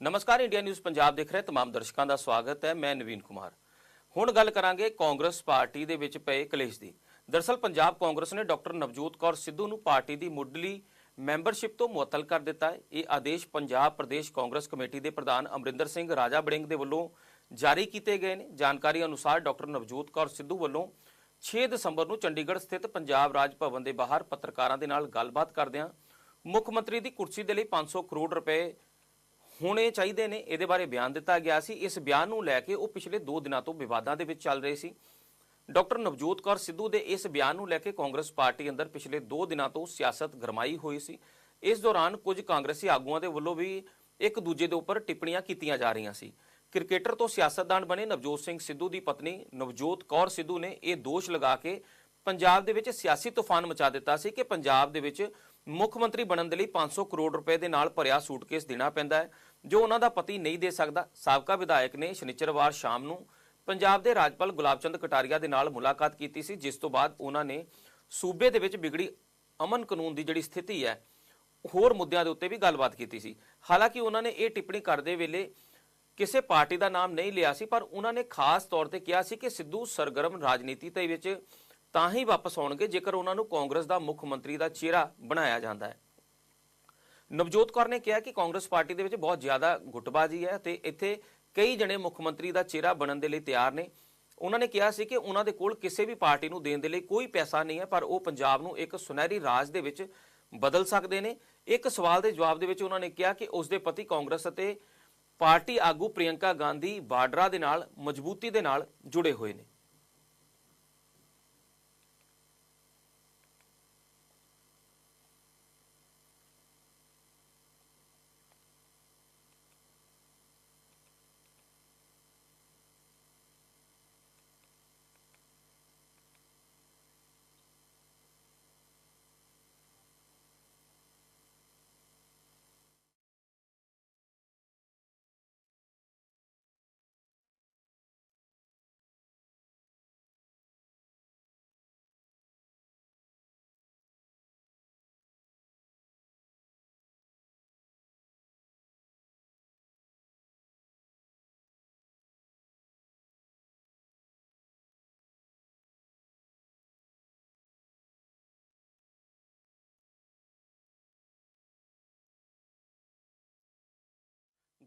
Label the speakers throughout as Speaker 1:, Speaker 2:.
Speaker 1: ਨਮਸਕਾਰ, India news Punjab ਦੇਖ ਰਹੇ ਤਮਾਮ ਦਰਸ਼ਕਾਂ ਦਾ ਸਵਾਗਤ ਹੈ। ਮੈਂ ਨਵੀਨ ਕੁਮਾਰ। ਹੁਣ ਗੱਲ ਕਰਾਂਗੇ ਕਾਂਗਰਸ ਪਾਰਟੀ ਦੇ ਵਿੱਚ ਪਏ ਕਲੇਸ਼ ਦੀ। ਦਰਸਲ ਪੰਜਾਬ ਕਾਂਗਰਸ ਨੇ ਡਾਕਟਰ ਨਵਜੋਤ ਕੌਰ ਸਿੱਧੂ ਨੂੰ ਪਾਰਟੀ ਦੀ ਮੁੱਢਲੀ ਮੈਂਬਰਸ਼ਿਪ ਤੋਂ ਮੁਅੱਤਲ ਕਰ ਦਿੱਤਾ ਹੈ। ਇਹ ਆਦੇਸ਼ ਪੰਜਾਬ ਪ੍ਰਦੇਸ਼ ਕਾਂਗਰਸ ਕਮੇਟੀ ਦੇ ਪ੍ਰਧਾਨ ਅਮਰਿੰਦਰ ਸਿੰਘ ਰਾਜਾ ਬੜਿੰਗ ਦੇ ਵੱਲੋਂ ਜਾਰੀ ਕੀਤੇ ਗਏ ਨੇ। ਜਾਣਕਾਰੀ ਅਨੁਸਾਰ ਡਾਕਟਰ ਨਵਜੋਤ ਕੌਰ ਸਿੱਧੂ ਵੱਲੋਂ 6 ਦਸੰਬਰ ਨੂੰ ਚੰਡੀਗੜ੍ਹ ਸਥਿਤ ਪੰਜਾਬ ਰਾਜ ਭਵਨ ਦੇ ਬਾਹਰ ਪੱਤਰਕਾਰਾਂ ਦੇ ਨਾਲ ਗੱਲਬਾਤ ਕਰਦਿਆਂ ਮੁੱਖ ਮੰਤਰੀ ਦੀ ਕੁਰਸੀ ਦੇ ਲਈ 500 ਕਰੋੜ ਰੁਪਏ ਹੋਣੇ ਚਾਹੀਦੇ ਨੇ, ਇਹਦੇ ਬਾਰੇ ਬਿਆਨ ਦਿੱਤਾ ਗਿਆ ਸੀ। ਇਸ ਬਿਆਨ ਨੂੰ ਲੈ ਕੇ ਉਹ ਪਿਛਲੇ 2 ਦਿਨਾਂ ਤੋਂ ਵਿਵਾਦਾਂ ਦੇ ਵਿੱਚ ਚੱਲ ਰਹੇ ਸੀ। ਡਾਕਟਰ ਨਵਜੋਤ ਕੌਰ ਸਿੱਧੂ ਦੇ ਇਸ ਬਿਆਨ ਨੂੰ ਲੈ ਕੇ ਕਾਂਗਰਸ ਪਾਰਟੀ ਅੰਦਰ ਪਿਛਲੇ 2 ਦਿਨਾਂ ਤੋਂ ਸਿਆਸਤ ਗਰਮਾਈ ਹੋਈ ਸੀ। ਇਸ ਦੌਰਾਨ ਕੁਝ ਕਾਂਗਰਸੀ ਆਗੂਆਂ ਦੇ ਵੱਲੋਂ ਵੀ ਇੱਕ ਦੂਜੇ ਦੇ ਉੱਪਰ ਟਿੱਪਣੀਆਂ ਕੀਤੀਆਂ ਜਾ ਰਹੀਆਂ ਸੀ। ਕ੍ਰਿਕਟਰ ਤੋਂ ਸਿਆਸਤਦਾਨ ਬਣੇ ਨਵਜੋਤ ਸਿੰਘ ਸਿੱਧੂ ਦੀ ਪਤਨੀ ਨਵਜੋਤ ਕੌਰ ਸਿੱਧੂ ਨੇ ਇਹ ਦੋਸ਼ ਲਗਾ ਕੇ ਪੰਜਾਬ ਦੇ ਵਿੱਚ ਸਿਆਸੀ ਤੂਫਾਨ ਮਚਾ ਦਿੱਤਾ ਸੀ ਕਿ ਪੰਜਾਬ ਦੇ ਵਿੱਚ ਮੁੱਖ ਮੰਤਰੀ ਬਣਨ ਦੇ ਲਈ 500 ਕਰੋੜ ਰੁਪਏ ਦੇ ਨਾਲ ਭਰਿਆ ਸੂਟਕੇਸ ਦੇਣਾ ਪੈਂਦਾ ਹੈ। ਜੋ ਉਹਨਾਂ ਦਾ ਪਤੀ ਨਹੀਂ ਦੇ ਸਕਦਾ, ਸਾਬਕਾ ਵਿਧਾਇਕ ਨੇ ਸ਼ਨੀਚਰਵਾਰ ਸ਼ਾਮ ਨੂੰ ਪੰਜਾਬ ਦੇ ਰਾਜਪਾਲ ਗੁਲਾਬਚੰਦ ਕਟਾਰੀਆ ਦੇ ਨਾਲ ਮੁਲਾਕਾਤ ਕੀਤੀ ਸੀ, ਜਿਸ ਤੋਂ ਬਾਅਦ ਉਹਨਾਂ ਨੇ ਸੂਬੇ ਦੇ ਵਿੱਚ ਵਿਗੜੀ ਅਮਨ ਕਾਨੂੰਨ ਦੀ ਜਿਹੜੀ ਸਥਿਤੀ ਹੈ, ਹੋਰ ਮੁੱਦਿਆਂ ਦੇ ਉੱਤੇ ਵੀ ਗੱਲਬਾਤ ਕੀਤੀ ਸੀ। ਹਾਲਾਂਕਿ ਉਹਨਾਂ ਨੇ ਇਹ ਟਿੱਪਣੀ ਕਰਦੇ ਵੇਲੇ ਕਿਸੇ ਪਾਰਟੀ ਦਾ ਨਾਮ ਨਹੀਂ ਲਿਆ ਸੀ, ਪਰ ਉਹਨਾਂ ਨੇ ਖਾਸ ਤੌਰ ਤੇ ਕਿਹਾ ਸੀ ਕਿ ਸਿੱਧੂ ਸਰਗਰਮ ਰਾਜਨੀਤੀ ਦੇ ਵਿੱਚ ਤਾਂ ਹੀ ਵਾਪਸ ਆਉਣਗੇ, ਜੇਕਰ ਉਹਨਾਂ ਨੂੰ ਕਾਂਗਰਸ ਦਾ ਮੁੱਖ ਮੰਤਰੀ ਦਾ ਚਿਹਰਾ ਬਣਾਇਆ ਜਾਂਦਾ ਹੈ। ਨਵਜੋਤ ਕੌਰ ਨੇ ਕਿਹਾ ਕਿ ਕਾਂਗਰਸ ਪਾਰਟੀ ਦੇ ਵਿੱਚ ਬਹੁਤ ਜ਼ਿਆਦਾ ਗੁੱਟਬਾਜ਼ੀ ਹੈ ਤੇ ਇੱਥੇ ਕਈ ਜਣੇ ਮੁੱਖ ਮੰਤਰੀ ਦਾ ਚਿਹਰਾ ਬਣਨ ਦੇ ਲਈ ਤਿਆਰ ਨੇ। ਉਹਨਾਂ ਨੇ ਕਿਹਾ ਸੀ ਕਿ ਉਹਨਾਂ ਦੇ ਕੋਲ ਕਿਸੇ ਵੀ ਪਾਰਟੀ ਨੂੰ ਦੇਣ ਦੇ ਲਈ ਕੋਈ ਪੈਸਾ ਨਹੀਂ ਹੈ, ਪਰ ਉਹ ਪੰਜਾਬ ਨੂੰ ਇੱਕ ਸੁਨਹਿਰੀ ਰਾਜ ਦੇ ਵਿੱਚ ਬਦਲ ਸਕਦੇ ਨੇ। ਇੱਕ ਸਵਾਲ ਦੇ ਜਵਾਬ ਦੇ ਵਿੱਚ ਉਹਨਾਂ ਨੇ ਕਿਹਾ ਕਿ ਉਸ ਦੇ ਪਤੀ ਕਾਂਗਰਸ ਅਤੇ ਪਾਰਟੀ ਆਗੂ ਪ੍ਰਿਯੰਕਾ ਗਾਂਧੀ ਬਾਡਰਾ ਦੇ ਨਾਲ, ਮਜ਼ਬੂਤੀ ਦੇ ਨਾਲ ਜੁੜੇ ਹੋਏ ਨੇ।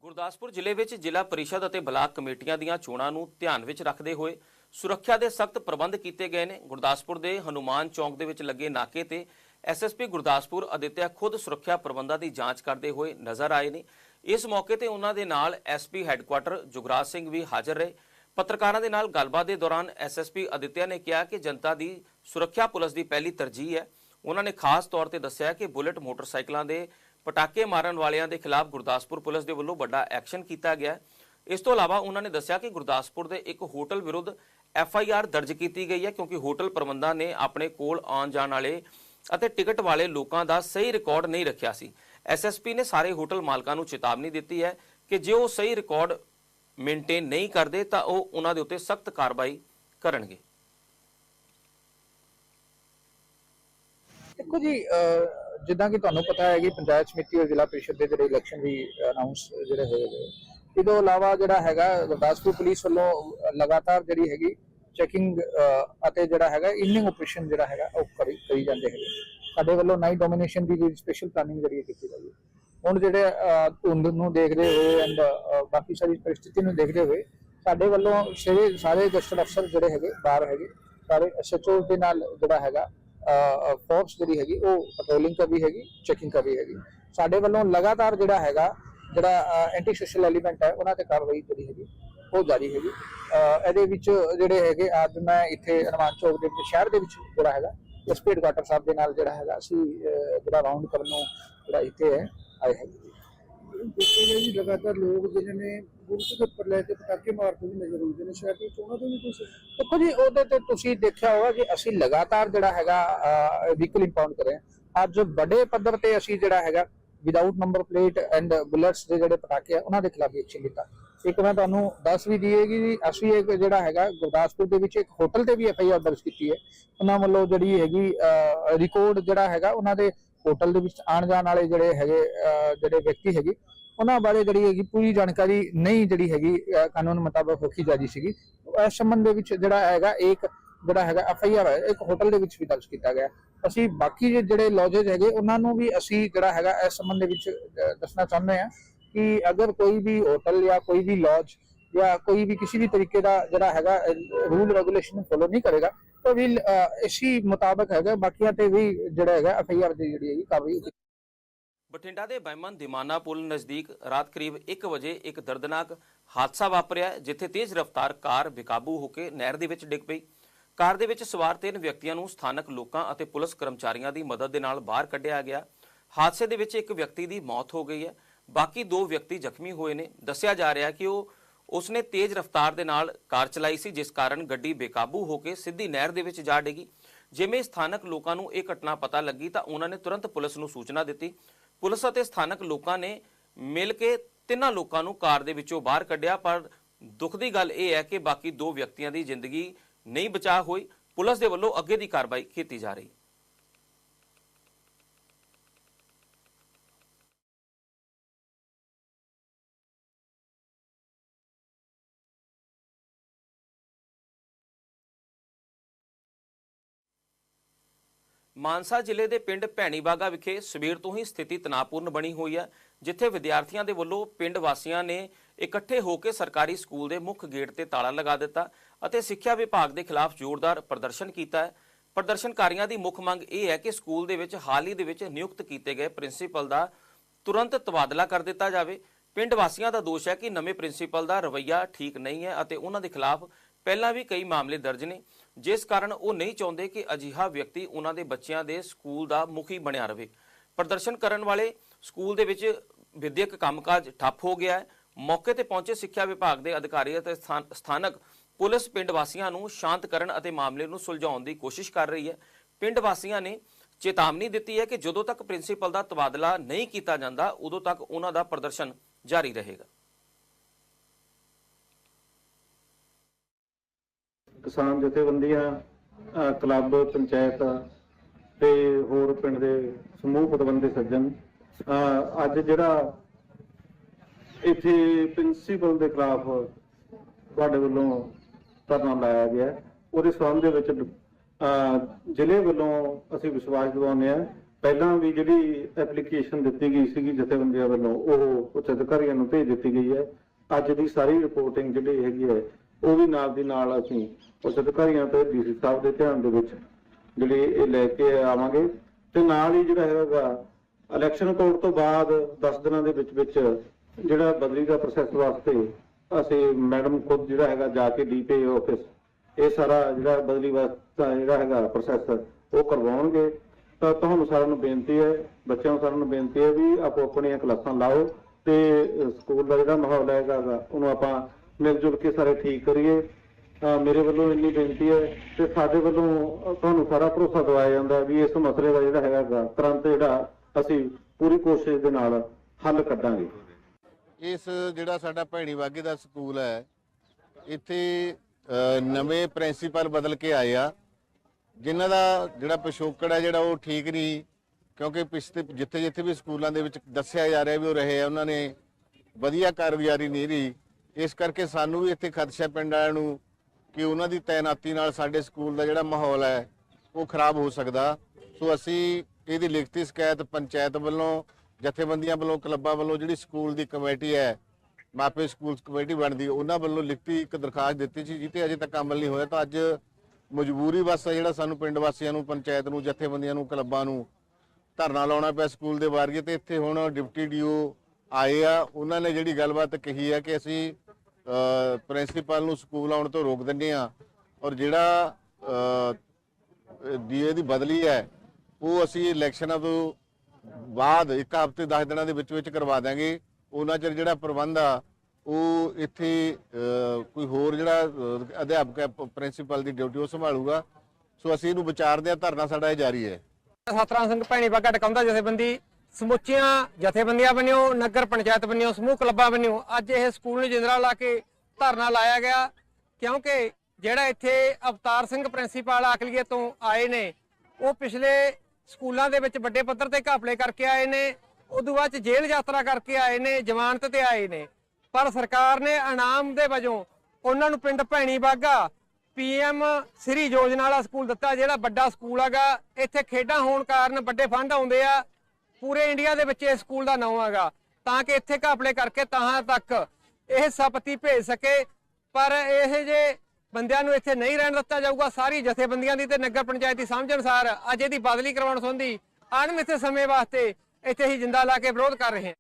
Speaker 1: ਗੁਰਦਾਸਪੁਰ ਜ਼ਿਲ੍ਹੇ ਵਿੱਚ ਜ਼ਿਲ੍ਹਾ ਪਰਿਸ਼ਦ ਅਤੇ ਬਲਾਕ ਕਮੇਟੀਆਂ ਦੀਆਂ ਚੋਣਾਂ ਨੂੰ ਧਿਆਨ ਵਿੱਚ ਰੱਖਦੇ ਹੋਏ ਸੁਰੱਖਿਆ ਦੇ ਸਖਤ ਪ੍ਰਬੰਧ ਕੀਤੇ ਗਏ ਨੇ। ਗੁਰਦਾਸਪੁਰ ਦੇ ਹਨੂਮਾਨ ਚੌਂਕ ਦੇ ਵਿੱਚ ਲੱਗੇ ਨਾਕੇ ਤੇ ਐਸਐਸਪੀ ਗੁਰਦਾਸਪੁਰ ਅਦਿੱਤਿਆ ਖੁਦ ਸੁਰੱਖਿਆ ਪ੍ਰਬੰਧਾਂ ਦੀ ਜਾਂਚ ਕਰਦੇ ਹੋਏ ਨਜ਼ਰ ਆਏ ਨੇ। ਇਸ ਮੌਕੇ ਤੇ ਉਹਨਾਂ ਦੇ ਨਾਲ ਐਸਪੀ ਹੈੱਡਕੁਆਟਰ ਜੁਗਰਾਜ ਸਿੰਘ ਵੀ ਹਾਜ਼ਰ ਰਹੇ। ਪੱਤਰਕਾਰਾਂ ਦੇ ਨਾਲ ਗੱਲਬਾਤ ਦੇ ਦੌਰਾਨ ਐਸਐਸਪੀ ਅਦਿੱਤਿਆ ਨੇ ਕਿਹਾ ਕਿ ਜਨਤਾ ਦੀ ਸੁਰੱਖਿਆ ਪੁਲਿਸ ਦੀ ਪਹਿਲੀ ਤਰਜੀਹ ਹੈ। ਉਹਨਾਂ ਨੇ ਖਾਸ ਤੌਰ ਤੇ ਦੱਸਿਆ ਕਿ ਬੁਲਟ ਮੋਟਰਸਾਈਕਲਾਂ ਦੇ ਪਟਾਕੇ ਮਾਰਨ ਵਾਲਿਆਂ ਦੇ ਖਿਲਾਫ ਗੁਰਦਾਸਪੁਰ ਪੁਲਿਸ ਦੇ ਵੱਲੋਂ ਵੱਡਾ ਐਕਸ਼ਨ ਕੀਤਾ ਗਿਆ ਇਸ ਤੋਂ ਇਲਾਵਾ ਉਹਨਾਂ ਨੇ ਦੱਸਿਆ ਕਿ ਗੁਰਦਾਸਪੁਰ ਦੇ ਇੱਕ ਹੋਟਲ ਵਿਰੁੱਧ ਐਫ ਆਈ ਆਰ ਦਰਜ ਕੀਤੀ ਗਈ ਹੈ ਕਿਉਂਕਿ ਹੋਟਲ ਪ੍ਰਬੰਧਾਂ ਨੇ ਆਪਣੇ ਕੋਲ ਆਉਣ ਜਾਣ ਵਾਲੇ ਅਤੇ ਟਿਕਟ ਵਾਲੇ ਲੋਕਾਂ ਦਾ ਸਹੀ ਰਿਕਾਰਡ ਨਹੀਂ ਰੱਖਿਆ ਸੀ। ਐਸਐਸਪੀ ਨੇ ਸਾਰੇ ਹੋਟਲ ਮਾਲਕਾਂ ਨੂੰ ਚੇਤਾਵਨੀ ਦਿੱਤੀ ਹੈ ਕਿ ਜੇ ਉਹ ਸਹੀ ਰਿਕਾਰਡ ਮੇਨਟੇਨ ਨਹੀਂ ਕਰਦੇ ਤਾਂ ਉਹ ਉਹਨਾਂ ਦੇ ਉੱਤੇ ਸਖਤ ਕਾਰਵਾਈ ਕਰਨਗੇ।
Speaker 2: ਦੇਖੋ ਜੀ ਜਿੱਦਾਂ ਕਿ ਤੁਹਾਨੂੰ ਪਤਾ ਹੈ ਕਿ ਪੰਚਾਇਤ ਸਮਿਤੀ ਔਰ ਜ਼ਿਲ੍ਹਾ ਪ੍ਰੀਸ਼ਦ ਦੇ ਜਿਹੜੇ ਇਲੈਕਸ਼ਨ ਵੀ ਅਨਾਉਂਸ ਜਿਹੜੇ ਹੋਏ ਨੇ ਇਹ ਇਲਾਵਾ ਜਿਹੜਾ ਹੈਗਾ ਗੁਰਦਾਸਪੁਰ ਪੁਲਿਸ ਵੱਲੋਂ ਲਗਾਤਾਰ ਜਿਹੜੀ ਹੈਗੀ ਚੈਕਿੰਗ ਅਤੇ ਜਿਹੜਾ ਹੈਗਾ ਇਨਿੰਗ ਆਪਰੇਸ਼ਨ ਜਿਹੜਾ ਹੈਗਾ ਉਹ ਕਰੀ ਕਰੀ ਜਾਂਦੇ ਹੈਗੇ। ਸਾਡੇ ਵੱਲੋਂ ਨਾਈਟ ਡੋਮੀਨੇਸ਼ਨ ਦੀ ਜਿਹੜੀ ਸਪੈਸ਼ਲ ਪਲਾਨਿੰਗ ਜਿਹੜੀ ਕੀਤੀ ਗਈ ਹੁਣ ਜਿਹੜੇ ਧੁੰਦ ਨੂੰ ਦੇਖਦੇ ਹੋਏ ਐਂਡ ਬਾਕੀ ਸਾਰੀ ਪਰਿਸਥਿਤੀ ਨੂੰ ਦੇਖਦੇ ਹੋਏ ਸਾਡੇ ਵੱਲੋਂ ਸਾਰੇ ਸਾਰੇ ਗਸ਼ਤ ਅਫਸਰ ਜਿਹੜੇ ਹੈਗੇ, ਬਾਹਰ ਹੈਗੇ, ਸਾਰੇ ਐਸਐਚਓ ਦੇ ਨਾਲ ਜਿਹੜਾ ਹੈਗਾ ਫੋਰਸ ਜਿਹੜੀ ਹੈਗੀ, ਉਹ ਪੈਟਰੋਲਿੰਗ ਕਰ ਵੀ ਹੈਗੀ ਚੈਕਿੰਗ ਕਰ ਵੀ ਹੈਗੀ। ਸਾਡੇ ਵੱਲੋਂ ਲਗਾਤਾਰ ਜਿਹੜਾ ਹੈਗਾ, ਜਿਹੜਾ ਐਂਟੀ ਸੋਸ਼ਲ ਐਲੀਮੈਂਟ ਹੈ, ਉਹਨਾਂ ਤੇ ਕਾਰਵਾਈ ਜਿਹੜੀ ਹੈਗੀ, ਉਹ ਜਾਰੀ ਹੈਗੀ। ਇਹਦੇ ਵਿੱਚ ਜਿਹੜੇ ਹੈਗੇ, ਅੱਜ ਮੈਂ ਇੱਥੇ ਹਨੂੰਮਾਨ ਚੌਕ ਦੇ ਸ਼ਹਿਰ ਦੇ ਵਿੱਚ ਜਿਹੜਾ ਹੈਗਾ ਐਸਪੀ ਹੈਡਕੁਆਟਰ ਸਾਹਿਬ ਦੇ ਨਾਲ ਜਿਹੜਾ ਹੈਗਾ, ਅਸੀਂ ਜਿਹੜਾ ਰਾਉਂਡ ਕਰਨ ਨੂੰ ਜਿਹੜਾ ਇੱਥੇ ਹੈ ਆਏ ਹੈਗੇ।
Speaker 3: ਦੇਖੇ ਗਏ ਜੀ ਲਗਾਤਾਰ ਲੋਕ ਜਿਹੜੇ ਨੇ ਬੁਲਟ ਦੇ ਉੱਪਰ ਲੈ ਕੇ ਪਟਾਕੇ ਮਾਰਦੇ ਵੀ ਨਜ਼ਰ ਆਉਂਦੇ ਨੇ ਸ਼ਹਿਰ ਵਿੱਚ ਉਹਨਾਂ ਤੋਂ ਵੀ ਕੁਝ
Speaker 2: ਦੇਖੋ ਜੀ, ਉਹਦੇ ਤੇ ਤੁਸੀਂ ਦੇਖਿਆ ਹੋਗਾ ਕਿ ਅਸੀਂ ਲਗਾਤਾਰ ਜਿਹੜਾ ਹੈਗਾ ਵਹੀਕਲ ਇੰਪਾਊਂਡ ਕਰ ਰਹੇ ਹਾਂ ਅੱਜ ਵੱਡੇ ਪੱਧਰ ਤੇ ਅਸੀਂ ਜਿਹੜਾ ਹੈਗਾ without number plate and bullets ਦੇ ਜਿਹੜੇ ਪਟਾਕੇ ਆ, ਉਹਨਾਂ ਦੇ ਖਿਲਾਫ ਐਕਸ਼ਨ ਲਿੱਤਾ ਇੱਕ ਮੈਂ ਤੁਹਾਨੂੰ ਦੱਸ ਵੀ ਦਈਏਗੀ ਜੀ ਅਸੀਂ ਇੱਕ ਜਿਹੜਾ ਹੈਗਾ, ਗੁਰਦਾਸਪੁਰ ਦੇ ਵਿੱਚ ਇੱਕ ਹੋਟਲ ਤੇ ਵੀ ਐਫ ਦਰਜ ਕੀਤੀ ਹੈ। ਉਹਨਾਂ ਵੱਲੋਂ ਜਿਹੜੀ ਹੈਗੀ ਰਿਕਾਰਡ ਜਿਹੜਾ ਹੈਗਾ, ਉਹਨਾਂ ਦੇ ਹੋਟਲ ਦੇ ਵਿੱਚ ਆਣ ਜਾਣ ਵਾਲੇ ਜਿਹੜੇ ਹੈਗੇ ਜਿਹੜੇ ਵਿਅਕਤੀ ਹੈਗੇ, ਉਹਨਾਂ ਬਾਰੇ ਜਿਹੜੀ ਹੈਗੀ ਪੂਰੀ ਜਾਣਕਾਰੀ ਨਹੀਂ ਜਿਹੜੀ ਹੈਗੀ ਕਾਨੂੰਨ ਮੁਤਾਬਕ ਰੱਖੀ ਜਾ ਸੀਗੀ। ਇਸ ਸੰਬੰਧ ਦੇ ਵਿੱਚ ਜਿਹੜਾ ਹੈਗਾ, ਇੱਕ ਜਿਹੜਾ ਹੈਗਾ ਐਫ ਆਈ ਆਰ ਇੱਕ ਹੋਟਲ ਦੇ ਵਿੱਚ ਵੀ ਦਰਜ ਕੀਤਾ ਗਿਆ। ਅਸੀਂ ਬਾਕੀ ਜਿਹੜੇ ਲੌਜੇਸ ਹੈਗੇ, ਉਹਨਾਂ ਨੂੰ ਵੀ ਅਸੀਂ ਜਿਹੜਾ ਹੈਗਾ ਇਸ ਸੰਬੰਧ ਦੇ ਵਿੱਚ ਦੱਸਣਾ ਚਾਹੁੰਦੇ ਹਾਂ ਕਿ ਅਗਰ ਕੋਈ ਵੀ ਹੋਟਲ ਜਾਂ ਕੋਈ ਵੀ ਲੌਜ ਜਾਂ ਕੋਈ ਵੀ ਕਿਸੇ ਵੀ ਤਰੀਕੇ ਦਾ ਜਿਹੜਾ ਹੈਗਾ ਰੂਲ ਰੈਗੂਲੇਸ਼ਨ ਫੋਲੋ ਨਹੀਂ ਕਰੇਗਾ ਤਾਂ ਵੀ ਇਸੀ ਮੁਤਾਬਕ ਹੈਗਾ, ਬਾਕੀਆਂ ਤੇ ਵੀ ਜਿਹੜਾ ਹੈਗਾ, ਐਫ ਦੀ ਜਿਹੜੀ ਹੈਗੀ ਕਾਰਵਾਈ
Speaker 1: ਬਠਿੰਡਾ ਦੇ ਬੈਮਨ ਦਿਮਾਨਾ ਪੁਲ ਨਜ਼ਦੀਕ ਰਾਤ ਕਰੀਬ 1 ਵਜੇ ਇੱਕ ਦਰਦਨਾਕ ਹਾਦਸਾ ਵਾਪਰਿਆ, ਜਿੱਥੇ ਤੇਜ਼ ਰਫ਼ਤਾਰ ਕਾਰ ਬੇਕਾਬੂ ਹੋ ਕੇ ਨਹਿਰ ਦੇ ਵਿੱਚ ਡਿੱਗ ਪਈ। ਕਾਰ ਦੇ ਵਿੱਚ ਸਵਾਰ ਤਿੰਨ ਵਿਅਕਤੀਆਂ ਨੂੰ ਸਥਾਨਕ ਲੋਕਾਂ ਅਤੇ ਪੁਲਿਸ ਕਰਮਚਾਰੀਆਂ ਦੀ ਮਦਦ ਦੇ ਨਾਲ ਬਾਹਰ ਕੱਢਿਆ ਗਿਆ। ਹਾਦਸੇ ਦੇ ਵਿੱਚ ਇੱਕ ਵਿਅਕਤੀ ਦੀ ਮੌਤ ਹੋ ਗਈ ਹੈ। ਬਾਕੀ ਦੋ ਵਿਅਕਤੀ ਜ਼ਖਮੀ ਹੋਏ ਨੇ। ਦੱਸਿਆ ਜਾ ਰਿਹਾ ਕਿ ਉਹ ਉਸਨੇ ਤੇਜ਼ ਰਫ਼ਤਾਰ ਦੇ ਨਾਲ ਕਾਰ ਚਲਾਈ ਸੀ, ਜਿਸ ਕਾਰਨ ਗੱਡੀ ਬੇਕਾਬੂ ਹੋ ਕੇ ਸਿੱਧੀ ਨਹਿਰ ਦੇ ਵਿੱਚ ਜਾ ਡਿੱਗੀ। ਜਿਵੇਂ ਸਥਾਨਕ ਲੋਕਾਂ ਨੂੰ ਇਹ ਘਟਨਾ ਪਤਾ ਲੱਗੀ, ਤਾਂ ਉਹਨਾਂ ਨੇ ਤੁਰੰਤ ਪੁਲਿਸ ਨੂੰ ਸੂਚਨਾ ਦਿੱਤੀ। ਪੁਲਿਸ ਅਤੇ ਸਥਾਨਕ ਲੋਕਾਂ ਨੇ ਮਿਲ ਕੇ ਤਿੰਨਾਂ ਲੋਕਾਂ ਨੂੰ ਕਾਰ ਦੇ ਵਿੱਚੋਂ ਬਾਹਰ ਕੱਢਿਆ, ਪਰ ਦੁੱਖ ਦੀ ਗੱਲ ਇਹ ਹੈ ਕਿ ਬਾਕੀ ਦੋ ਵਿਅਕਤੀਆਂ ਦੀ ਜ਼ਿੰਦਗੀ ਨਹੀਂ ਬਚਾ ਹੋਈ। ਪੁਲਿਸ ਦੇ ਵੱਲੋਂ ਅੱਗੇ ਦੀ ਕਾਰਵਾਈ ਕੀਤੀ ਜਾ ਰਹੀ। ਮਾਨਸਾ ਜ਼ਿਲ੍ਹੇ ਦੇ ਪਿੰਡ ਭੈਣੀਬਾਗਾ ਵਿਖੇ ਸਵੇਰ ਤੋਂ ਹੀ ਸਥਿਤੀ ਤਣਾਅਪੂਰਨ ਬਣੀ ਹੋਈ ਹੈ, ਜਿੱਥੇ ਵਿਦਿਆਰਥੀਆਂ ਦੇ ਵੱਲੋਂ ਪਿੰਡ ਵਾਸੀਆਂ ਨੇ ਇਕੱਠੇ ਹੋ ਕੇ ਸਰਕਾਰੀ ਸਕੂਲ ਦੇ ਮੁੱਖ ਗੇਟ ਤੇ ਤਾਲਾ ਲਗਾ ਦਿੱਤਾ ਅਤੇ ਸਿੱਖਿਆ ਵਿਭਾਗ ਦੇ ਖਿਲਾਫ ਜ਼ੋਰਦਾਰ ਪ੍ਰਦਰਸ਼ਨ ਕੀਤਾ ਹੈ। ਪ੍ਰਦਰਸ਼ਨਕਾਰੀਆਂ ਦੀ ਮੁੱਖ ਮੰਗ ਇਹ ਹੈ ਕਿ ਸਕੂਲ ਦੇ ਵਿੱਚ ਹਾਲ ਹੀ ਦੇ ਵਿੱਚ ਨਿਯੁਕਤ ਕੀਤੇ ਗਏ ਪ੍ਰਿੰਸੀਪਲ ਦਾ ਤੁਰੰਤ ਤਬਾਦਲਾ ਕਰ ਦਿੱਤਾ ਜਾਵੇ। ਪਿੰਡ ਵਾਸੀਆਂ ਦਾ ਦੋਸ਼ ਹੈ ਕਿ ਨਵੇਂ ਪ੍ਰਿੰਸੀਪਲ ਦਾ ਰਵੱਈਆ ਠੀਕ ਨਹੀਂ ਹੈ ਅਤੇ ਉਹਨਾਂ ਦੇ ਖਿਲਾਫ ਪਹਿਲਾਂ ਵੀ ਕਈ ਮਾਮਲੇ ਦਰਜ ਨੇ, ਜਿਸ ਕਾਰਨ ਉਹ ਨਹੀਂ ਚਾਹੁੰਦੇ ਕਿ ਅਜਿਹਾ ਵਿਅਕਤੀ ਉਹਨਾਂ ਦੇ ਬੱਚਿਆਂ ਦੇ ਸਕੂਲ ਦਾ ਮੁਖੀ ਬਣਿਆ ਰਹੇ। ਪ੍ਰਦਰਸ਼ਨ ਕਰਨ ਵਾਲੇ ਸਕੂਲ ਦੇ ਵਿੱਚ ਵਿਦਿਅਕ ਕੰਮਕਾਜ ਠੱਪ ਹੋ ਗਿਆ ਹੈ। ਮੌਕੇ ਤੇ ਪਹੁੰਚੇ ਸਿੱਖਿਆ ਵਿਭਾਗ ਦੇ ਅਧਿਕਾਰੀ ਅਤੇ ਸਥਾਨ- ਸਥਾਨਕ ਪੁਲਿਸ ਪਿੰਡ ਵਾਸੀਆਂ ਨੂੰ ਸ਼ਾਂਤ ਕਰਨ ਅਤੇ ਮਾਮਲੇ ਨੂੰ ਸੁਲਝਾਉਣ ਦੀ ਕੋਸ਼ਿਸ਼ ਕਰ ਰਹੀ ਹੈ। ਪਿੰਡ ਵਾਸੀਆਂ ਨੇ ਚੇਤਾਵਨੀ ਦਿੱਤੀ ਹੈ ਕਿ ਜਦੋਂ ਤੱਕ ਪ੍ਰਿੰਸੀਪਲ ਦਾ ਤਬਾਦਲਾ ਨਹੀਂ ਕੀਤਾ ਜਾਂਦਾ, ਉਦੋਂ ਤੱਕ ਉਹਨਾਂ ਦਾ ਪ੍ਰਦਰਸ਼ਨ ਜਾਰੀ ਰਹੇਗਾ।
Speaker 4: ਕਿਸਾਨ ਜਥੇਬੰਦੀਆਂ ਕਲੱਬ, ਪੰਚਾਇਤ ਤੇ ਹੋਰ ਪਿੰਡ ਦੇ ਸਮੂਹ ਪਤਵੰਤੇ ਸੱਜਣ ਅੱਜ ਜਿਹੜਾ ਇੱਥੇ ਪ੍ਰਿੰਸੀਪਲ ਦੇ ਖਿਲਾਫ ਤੁਹਾਡੇ ਵੱਲੋਂ ਧਰਨਾ ਲਾਇਆ ਗਿਆ ਉਹਦੇ ਸੰਬੰਧ ਦੇ ਵਿੱਚ ਜ਼ਿਲ੍ਹੇ ਵੱਲੋਂ ਅਸੀਂ ਵਿਸ਼ਵਾਸ ਦਿਵਾਉਂਦੇ ਹਾਂ। ਪਹਿਲਾਂ ਵੀ ਜਿਹੜੀ ਐਪਲੀਕੇਸ਼ਨ ਦਿੱਤੀ ਗਈ ਸੀਗੀ ਜਥੇਬੰਦੀਆਂ ਵੱਲੋਂ, ਉਹ ਉੱਚ ਅਧਿਕਾਰੀਆਂ ਨੂੰ ਭੇਜ ਦਿੱਤੀ ਗਈ ਹੈ। ਅੱਜ ਦੀ ਸਾਰੀ ਰਿਪੋਰਟਿੰਗ ਜਿਹੜੀ ਹੈਗੀ ਹੈ ਉਹ ਵੀ ਨਾਲ ਦੀ ਨਾਲ ਅਸੀਂ ਉੱਚ ਅਧਿਕਾਰੀਆਂ ਤੇ ਡੀਸੀ ਸਾਹਿਬ ਦੇ ਧਿਆਨ ਦੇ ਵਿੱਚ ਜਿਹੜੀ ਇਹ ਲੈ ਕੇ ਆਵਾਂਗੇ ਤੇ ਨਾਲ ਹੀ ਜਿਹੜਾ ਹੈਗਾ ਇਲੈਕਸ਼ਨ ਕੋਡ ਤੋਂ ਬਾਅਦ 10 ਦਿਨਾਂ ਦੇ ਵਿੱਚ ਵਿੱਚ ਜਿਹੜਾ ਬਦਲੀ ਦਾ ਪ੍ਰੋਸੈਸ ਵਾਸਤੇ ਅਸੀਂ ਮੈਡਮ ਖੁਦ ਜਿਹੜਾ ਹੈਗਾ ਜਾ ਕੇ ਡੀਪੀ ਆਫਿਸ ਇਹ ਸਾਰਾ ਜਿਹੜਾ ਬਦਲੀ ਵਾਸਤਾ ਜਿਹੜਾ ਹੈਗਾ ਪ੍ਰੋਸੈਸ ਉਹ ਕਰਵਾਉਣਗੇ। ਤਾਂ ਤੁਹਾਨੂੰ ਸਾਰਿਆਂ ਨੂੰ ਬੇਨਤੀ ਹੈ ਬੱਚਿਆਂ ਨੂੰ ਸਾਰਿਆਂ ਨੂੰ ਬੇਨਤੀ ਹੈ ਵੀ ਆਪੋ ਆਪਣੀਆਂ ਕਲਾਸਾਂ ਲਾਓ ਤੇ ਸਕੂਲ ਦਾ ਜਿਹੜਾ ਮਾਹੌਲ ਹੈਗਾ ਗਾ, ਉਹਨੂੰ ਆਪਾਂ ਮਿਲ ਜੁਲ ਕੇ ਸਾਰੇ ਠੀਕ ਕਰੀਏ। ਅਹ, ਮੇਰੇ ਵੱਲੋਂ ਇੰਨੀ ਬੇਨਤੀ ਹੈ ਤੇ ਸਾਡੇ ਵੱਲੋਂ ਤੁਹਾਨੂੰ ਸਾਰਾ ਭਰੋਸਾ ਦਵਾਇਆ ਜਾਂਦਾ ਵੀ ਇਸ ਮਸਲੇ ਦਾ ਜਿਹੜਾ ਹੈਗਾ ਤੁਰੰਤ ਜਿਹੜਾ ਅਸੀਂ ਪੂਰੀ ਕੋਸ਼ਿਸ਼ ਦੇ ਨਾਲ ਹੱਲ ਕੱਢਾਂਗੇ।
Speaker 5: ਇਸ ਜਿਹੜਾ ਸਾਡਾ ਭੈਣੀ ਵਾਗੇ ਦਾ ਸਕੂਲ ਹੈ ਇੱਥੇ ਨਵੇਂ ਪ੍ਰਿੰਸੀਪਲ ਬਦਲ ਕੇ ਆਏ ਆ। ਜਿਨ੍ਹਾਂ ਦਾ ਜਿਹੜਾ ਪਿਛੋਕੜ ਹੈ ਜਿਹੜਾ ਉਹ ਠੀਕ ਨਹੀਂ ਕਿਉਂਕਿ ਪਿਛਲੇ ਜਿੱਥੇ ਜਿੱਥੇ ਵੀ ਸਕੂਲਾਂ ਦੇ ਵਿੱਚ ਦੱਸਿਆ ਜਾ ਰਿਹਾ ਵੀ ਉਹ ਰਹੇ ਆ ਉਹਨਾਂ ਨੇ ਵਧੀਆ ਕਾਰਗੁਜ਼ਾਰੀ ਨਹੀਂ ਰਹੀ। ਇਸ ਕਰਕੇ ਸਾਨੂੰ ਵੀ ਇੱਥੇ ਖਦਸ਼ਾ ਪਿੰਡ ਵਾਲਿਆਂ ਨੂੰ ਕਿ ਉਹਨਾਂ ਦੀ ਤਾਇਨਾਤੀ ਨਾਲ ਸਾਡੇ ਸਕੂਲ ਦਾ ਜਿਹੜਾ ਮਾਹੌਲ ਹੈ, ਉਹ ਖਰਾਬ ਹੋ ਸਕਦਾ। ਸੋ ਅਸੀਂ ਇਹਦੀ ਲਿਖਤੀ ਸ਼ਿਕਾਇਤ ਪੰਚਾਇਤ ਵੱਲੋਂ, ਜਥੇਬੰਦੀਆਂ ਵੱਲੋਂ, ਕਲੱਬਾਂ ਵੱਲੋਂ ਜਿਹੜੀ ਸਕੂਲ ਦੀ ਕਮੇਟੀ ਹੈ, ਮਾਪੇ ਸਕੂਲ ਕਮੇਟੀ ਬਣਦੀ, ਉਹਨਾਂ ਵੱਲੋਂ ਲਿਖਤੀ ਇੱਕ ਦਰਖਾਸਤ ਦਿੱਤੀ ਸੀ ਜਿੱਤੇ ਅਜੇ ਤੱਕ ਅਮਲ ਨਹੀਂ ਹੋਇਆ। ਤਾਂ ਅੱਜ ਮਜਬੂਰੀ ਵਸ ਜਿਹੜਾ ਸਾਨੂੰ ਪਿੰਡ ਵਾਸੀਆਂ ਨੂੰ, ਪੰਚਾਇਤ ਨੂੰ, ਜਥੇਬੰਦੀਆਂ ਨੂੰ, ਕਲੱਬਾਂ ਨੂੰ ਧਰਨਾ ਲਾਉਣਾ ਪਿਆ ਸਕੂਲ ਦੇ ਬਾਰੀਏ ਤੇ ਇੱਥੇ ਹੁਣ ਡਿਪਟੀ ਡੀਓ ਆਏ ਆ, ਉਹਨਾਂ ਨੇ ਜਿਹੜੀ ਗੱਲਬਾਤ ਕਹੀ ਹੈ ਕਿ ਅਸੀਂ ਪ੍ਰਿੰਸੀਪਲ ਨੂੰ ਸਕੂਲ ਆਉਣ ਤੋਂ ਰੋਕ ਦਿੰਦੇ ਆ ਔਰ ਜਿਹੜਾ ਡੀਏ ਦੀ ਬਦਲੀ ਹੈ, ਉਹ ਅਸੀਂ ਇਲੈਕਸ਼ਨਾਂ ਤੋਂ ਬਾਅਦ ਇੱਕ ਹਫ਼ਤੇ 10 ਦਿਨਾਂ ਦੇ ਵਿੱਚ ਵਿੱਚ ਕਰਵਾ ਦਾਂਗੇ ਉਹਨਾਂ ਚਿਰ ਜਿਹੜਾ ਪ੍ਰਬੰਧ ਆ, ਉਹ ਇੱਥੇ ਕੋਈ ਹੋਰ ਜਿਹੜਾ ਅਧਿਆਪਕ ਹੈ ਪ੍ਰਿੰਸੀਪਲ ਦੀ ਡਿਊਟੀ, ਉਹ ਸੰਭਾਲੂਗਾ। ਸੋ ਅਸੀਂ ਇਹਨੂੰ ਵਿਚਾਰਦੇ ਆ ਧਰਨਾ ਸਾਡਾ ਇਹ ਜਾਰੀ ਹੈ।
Speaker 6: ਸਤਰਾਮ ਸਿੰਘ ਭੈਣੀ ਬਾਗਾ ਟਕਾਉਂਦਾ ਜਥੇਬੰਦੀ ਸਮੁੱਚੀਆਂ ਜਥੇਬੰਦੀਆਂ ਬਣਿਓ, ਨਗਰ ਪੰਚਾਇਤ ਬਣਿਓ, ਸਮੂਹ ਕਲੱਬਾਂ ਬਣਿਓ, ਅੱਜ ਇਹ ਸਕੂਲ ਨੂੰ ਜਿੰਦਰਾ ਲਾ ਕੇ ਧਰਨਾ ਲਾਇਆ ਗਿਆ, ਕਿਉਂਕਿ ਜਿਹੜਾ ਇੱਥੇ ਅਵਤਾਰ ਸਿੰਘ ਪ੍ਰਿੰਸੀਪਲ ਆਕਲੀਏ ਤੋਂ ਆਏ ਨੇ, ਉਹ ਪਿਛਲੇ ਸਕੂਲਾਂ ਦੇ ਵਿੱਚ ਵੱਡੇ ਪੱਧਰ ਤੇ ਘਾਪਲੇ ਕਰਕੇ ਆਏ ਨੇ, ਉਦੋਂ ਬਾਅਦ ਚ ਜੇਲ੍ਹ ਯਾਤਰਾ ਕਰਕੇ ਆਏ ਨੇ, ਜ਼ਮਾਨਤ ਤੇ ਆਏ ਨੇ, ਪਰ ਸਰਕਾਰ ਨੇ ਇਨਾਮ ਦੇ ਵਜੋਂ ਉਹਨਾਂ ਨੂੰ ਪਿੰਡ ਭੈਣੀ ਬਾਗਾ, ਪੀਐਮ ਸ੍ਰੀ ਯੋਜਨਾ ਵਾਲਾ ਸਕੂਲ ਦਿੱਤਾ, ਜਿਹੜਾ ਵੱਡਾ ਸਕੂਲ ਹੈਗਾ, ਇੱਥੇ ਖੇਡਾਂ ਹੋਣ ਕਾਰਨ ਵੱਡੇ ਫੰਡ ਆਉਂਦੇ ਆ ਪੂਰੇ ਇੰਡੀਆ ਦੇ ਵਿੱਚ ਇਸ ਸਕੂਲ ਦਾ ਨਾਮ ਹੈਗਾ। ਤਾਂ ਕਿ ਇੱਥੇ ਘਾਪਲੇ ਕਰਕੇ ਤਾਂ ਤੱਕ ਇਹ ਸਪਤੀ ਭੇਜ ਸਕੇ। ਪਰ ਇਹ ਜੇ ਬੰਦਿਆਂ ਨੂੰ ਇੱਥੇ ਨਹੀਂ ਰਹਿਣ ਦਿੱਤਾ ਜਾਊਗਾ, ਸਾਰੀ ਜਥੇਬੰਦੀਆਂ ਦੀ ਤੇ ਨਗਰ ਪੰਚਾਇਤ ਸਮਝ ਅਨੁਸਾਰ ਅੱਜ ਇਹਦੀ ਬਦਲੀ ਕਰਵਾਉਣ ਸੰਬੰਧੀ ਅਣਮਿੱਥੇ ਸਮੇਂ ਵਾਸਤੇ ਇੱਥੇ ਹੀ ਜਿੰਦਾ ਲਾ ਕੇ ਵਿਰੋਧ ਕਰ ਰਹੇ ਹਾਂ।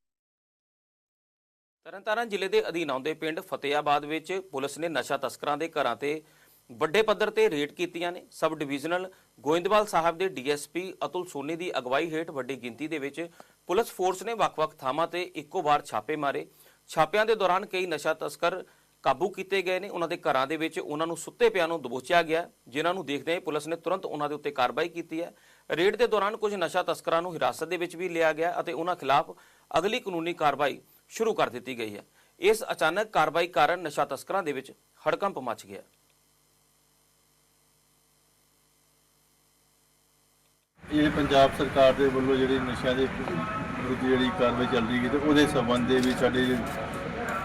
Speaker 1: ਤਰਨਤਾਰਨ ਜ਼ਿਲ੍ਹੇ ਦੇ ਅਧੀਨ ਆਉਂਦੇ ਪਿੰਡ ਫਤਿਆਬਾਦ ਵਿੱਚ ਪੁਲਿਸ ਨੇ ਨਸ਼ਾ ਤਸਕਰਾਂ ਦੇ ਘਰਾਂ ਤੇ ਵੱਡੇ ਪੱਧਰ ਤੇ ਰੇਡ ਕੀਤੀਆਂ ਨੇ। ਸਬ ਡਿਵੀਜ਼ਨਲ ਗੋਇੰਦਵਾਲ ਸਾਹਿਬ ਦੇ ਡੀਐਸਪੀ ਅਤੁਲ ਸੋਨੀ ਦੀ ਅਗਵਾਈ ਹੇਠ ਵੱਡੀ ਗਿਣਤੀ ਦੇ ਵਿੱਚ ਪੁਲਿਸ ਫੋਰਸ ਨੇ ਵੱਖ-ਵੱਖ ਥਾਵਾਂ ਤੇ ਇੱਕੋ ਵਾਰ ਛਾਪੇ ਮਾਰੇ। ਛਾਪਿਆਂ ਦੇ ਦੌਰਾਨ ਕਈ ਨਸ਼ਾ ਤਸਕਰ ਕਾਬੂ ਕੀਤੇ ਗਏ ਨੇ। ਉਹਨਾਂ ਦੇ ਘਰਾਂ ਦੇ ਵਿੱਚ ਉਹਨਾਂ ਨੂੰ ਸੁੱਤੇ ਪਿਆਂ ਨੂੰ ਦਬੋਚਿਆ ਗਿਆ, ਜਿਨ੍ਹਾਂ ਨੂੰ ਦੇਖਦੇ ਹੀ ਪੁਲਿਸ ਨੇ ਤੁਰੰਤ ਉਹਨਾਂ ਦੇ ਉੱਤੇ ਕਾਰਵਾਈ ਕੀਤੀ ਹੈ। ਰੇਡ ਦੇ ਦੌਰਾਨ ਕੁਝ ਨਸ਼ਾ ਤਸਕਰਾਂ ਨੂੰ ਹਿਰਾਸਤ ਦੇ ਵਿੱਚ ਵੀ ਲਿਆ ਗਿਆ ਅਤੇ ਉਹਨਾਂ ਖਿਲਾਫ ਅਗਲੀ ਕਾਨੂੰਨੀ ਕਾਰਵਾਈ ਸ਼ੁਰੂ ਕਰ ਦਿੱਤੀ ਗਈ ਹੈ। ਇਸ ਅਚਾਨਕ ਕਾਰਵਾਈ ਕਾਰਨ ਨਸ਼ਾ ਤਸਕਰਾਂ ਦੇ ਵਿੱਚ ਹੜਕੰਪ ਮਚ ਗਿਆ।
Speaker 7: ਇਹ ਪੰਜਾਬ ਸਰਕਾਰ ਦੇ ਵੱਲੋਂ ਜਿਹੜੀ ਨਸ਼ਿਆਂ ਦੇ ਵਿਰੁੱਧ ਜਿਹੜੀ ਕਾਰਵਾਈ ਚੱਲ ਰਹੀ ਹੈ ਤੇ ਉਹਦੇ ਸੰਬੰਧ ਦੇ ਵਿੱਚ ਸਾਡੇ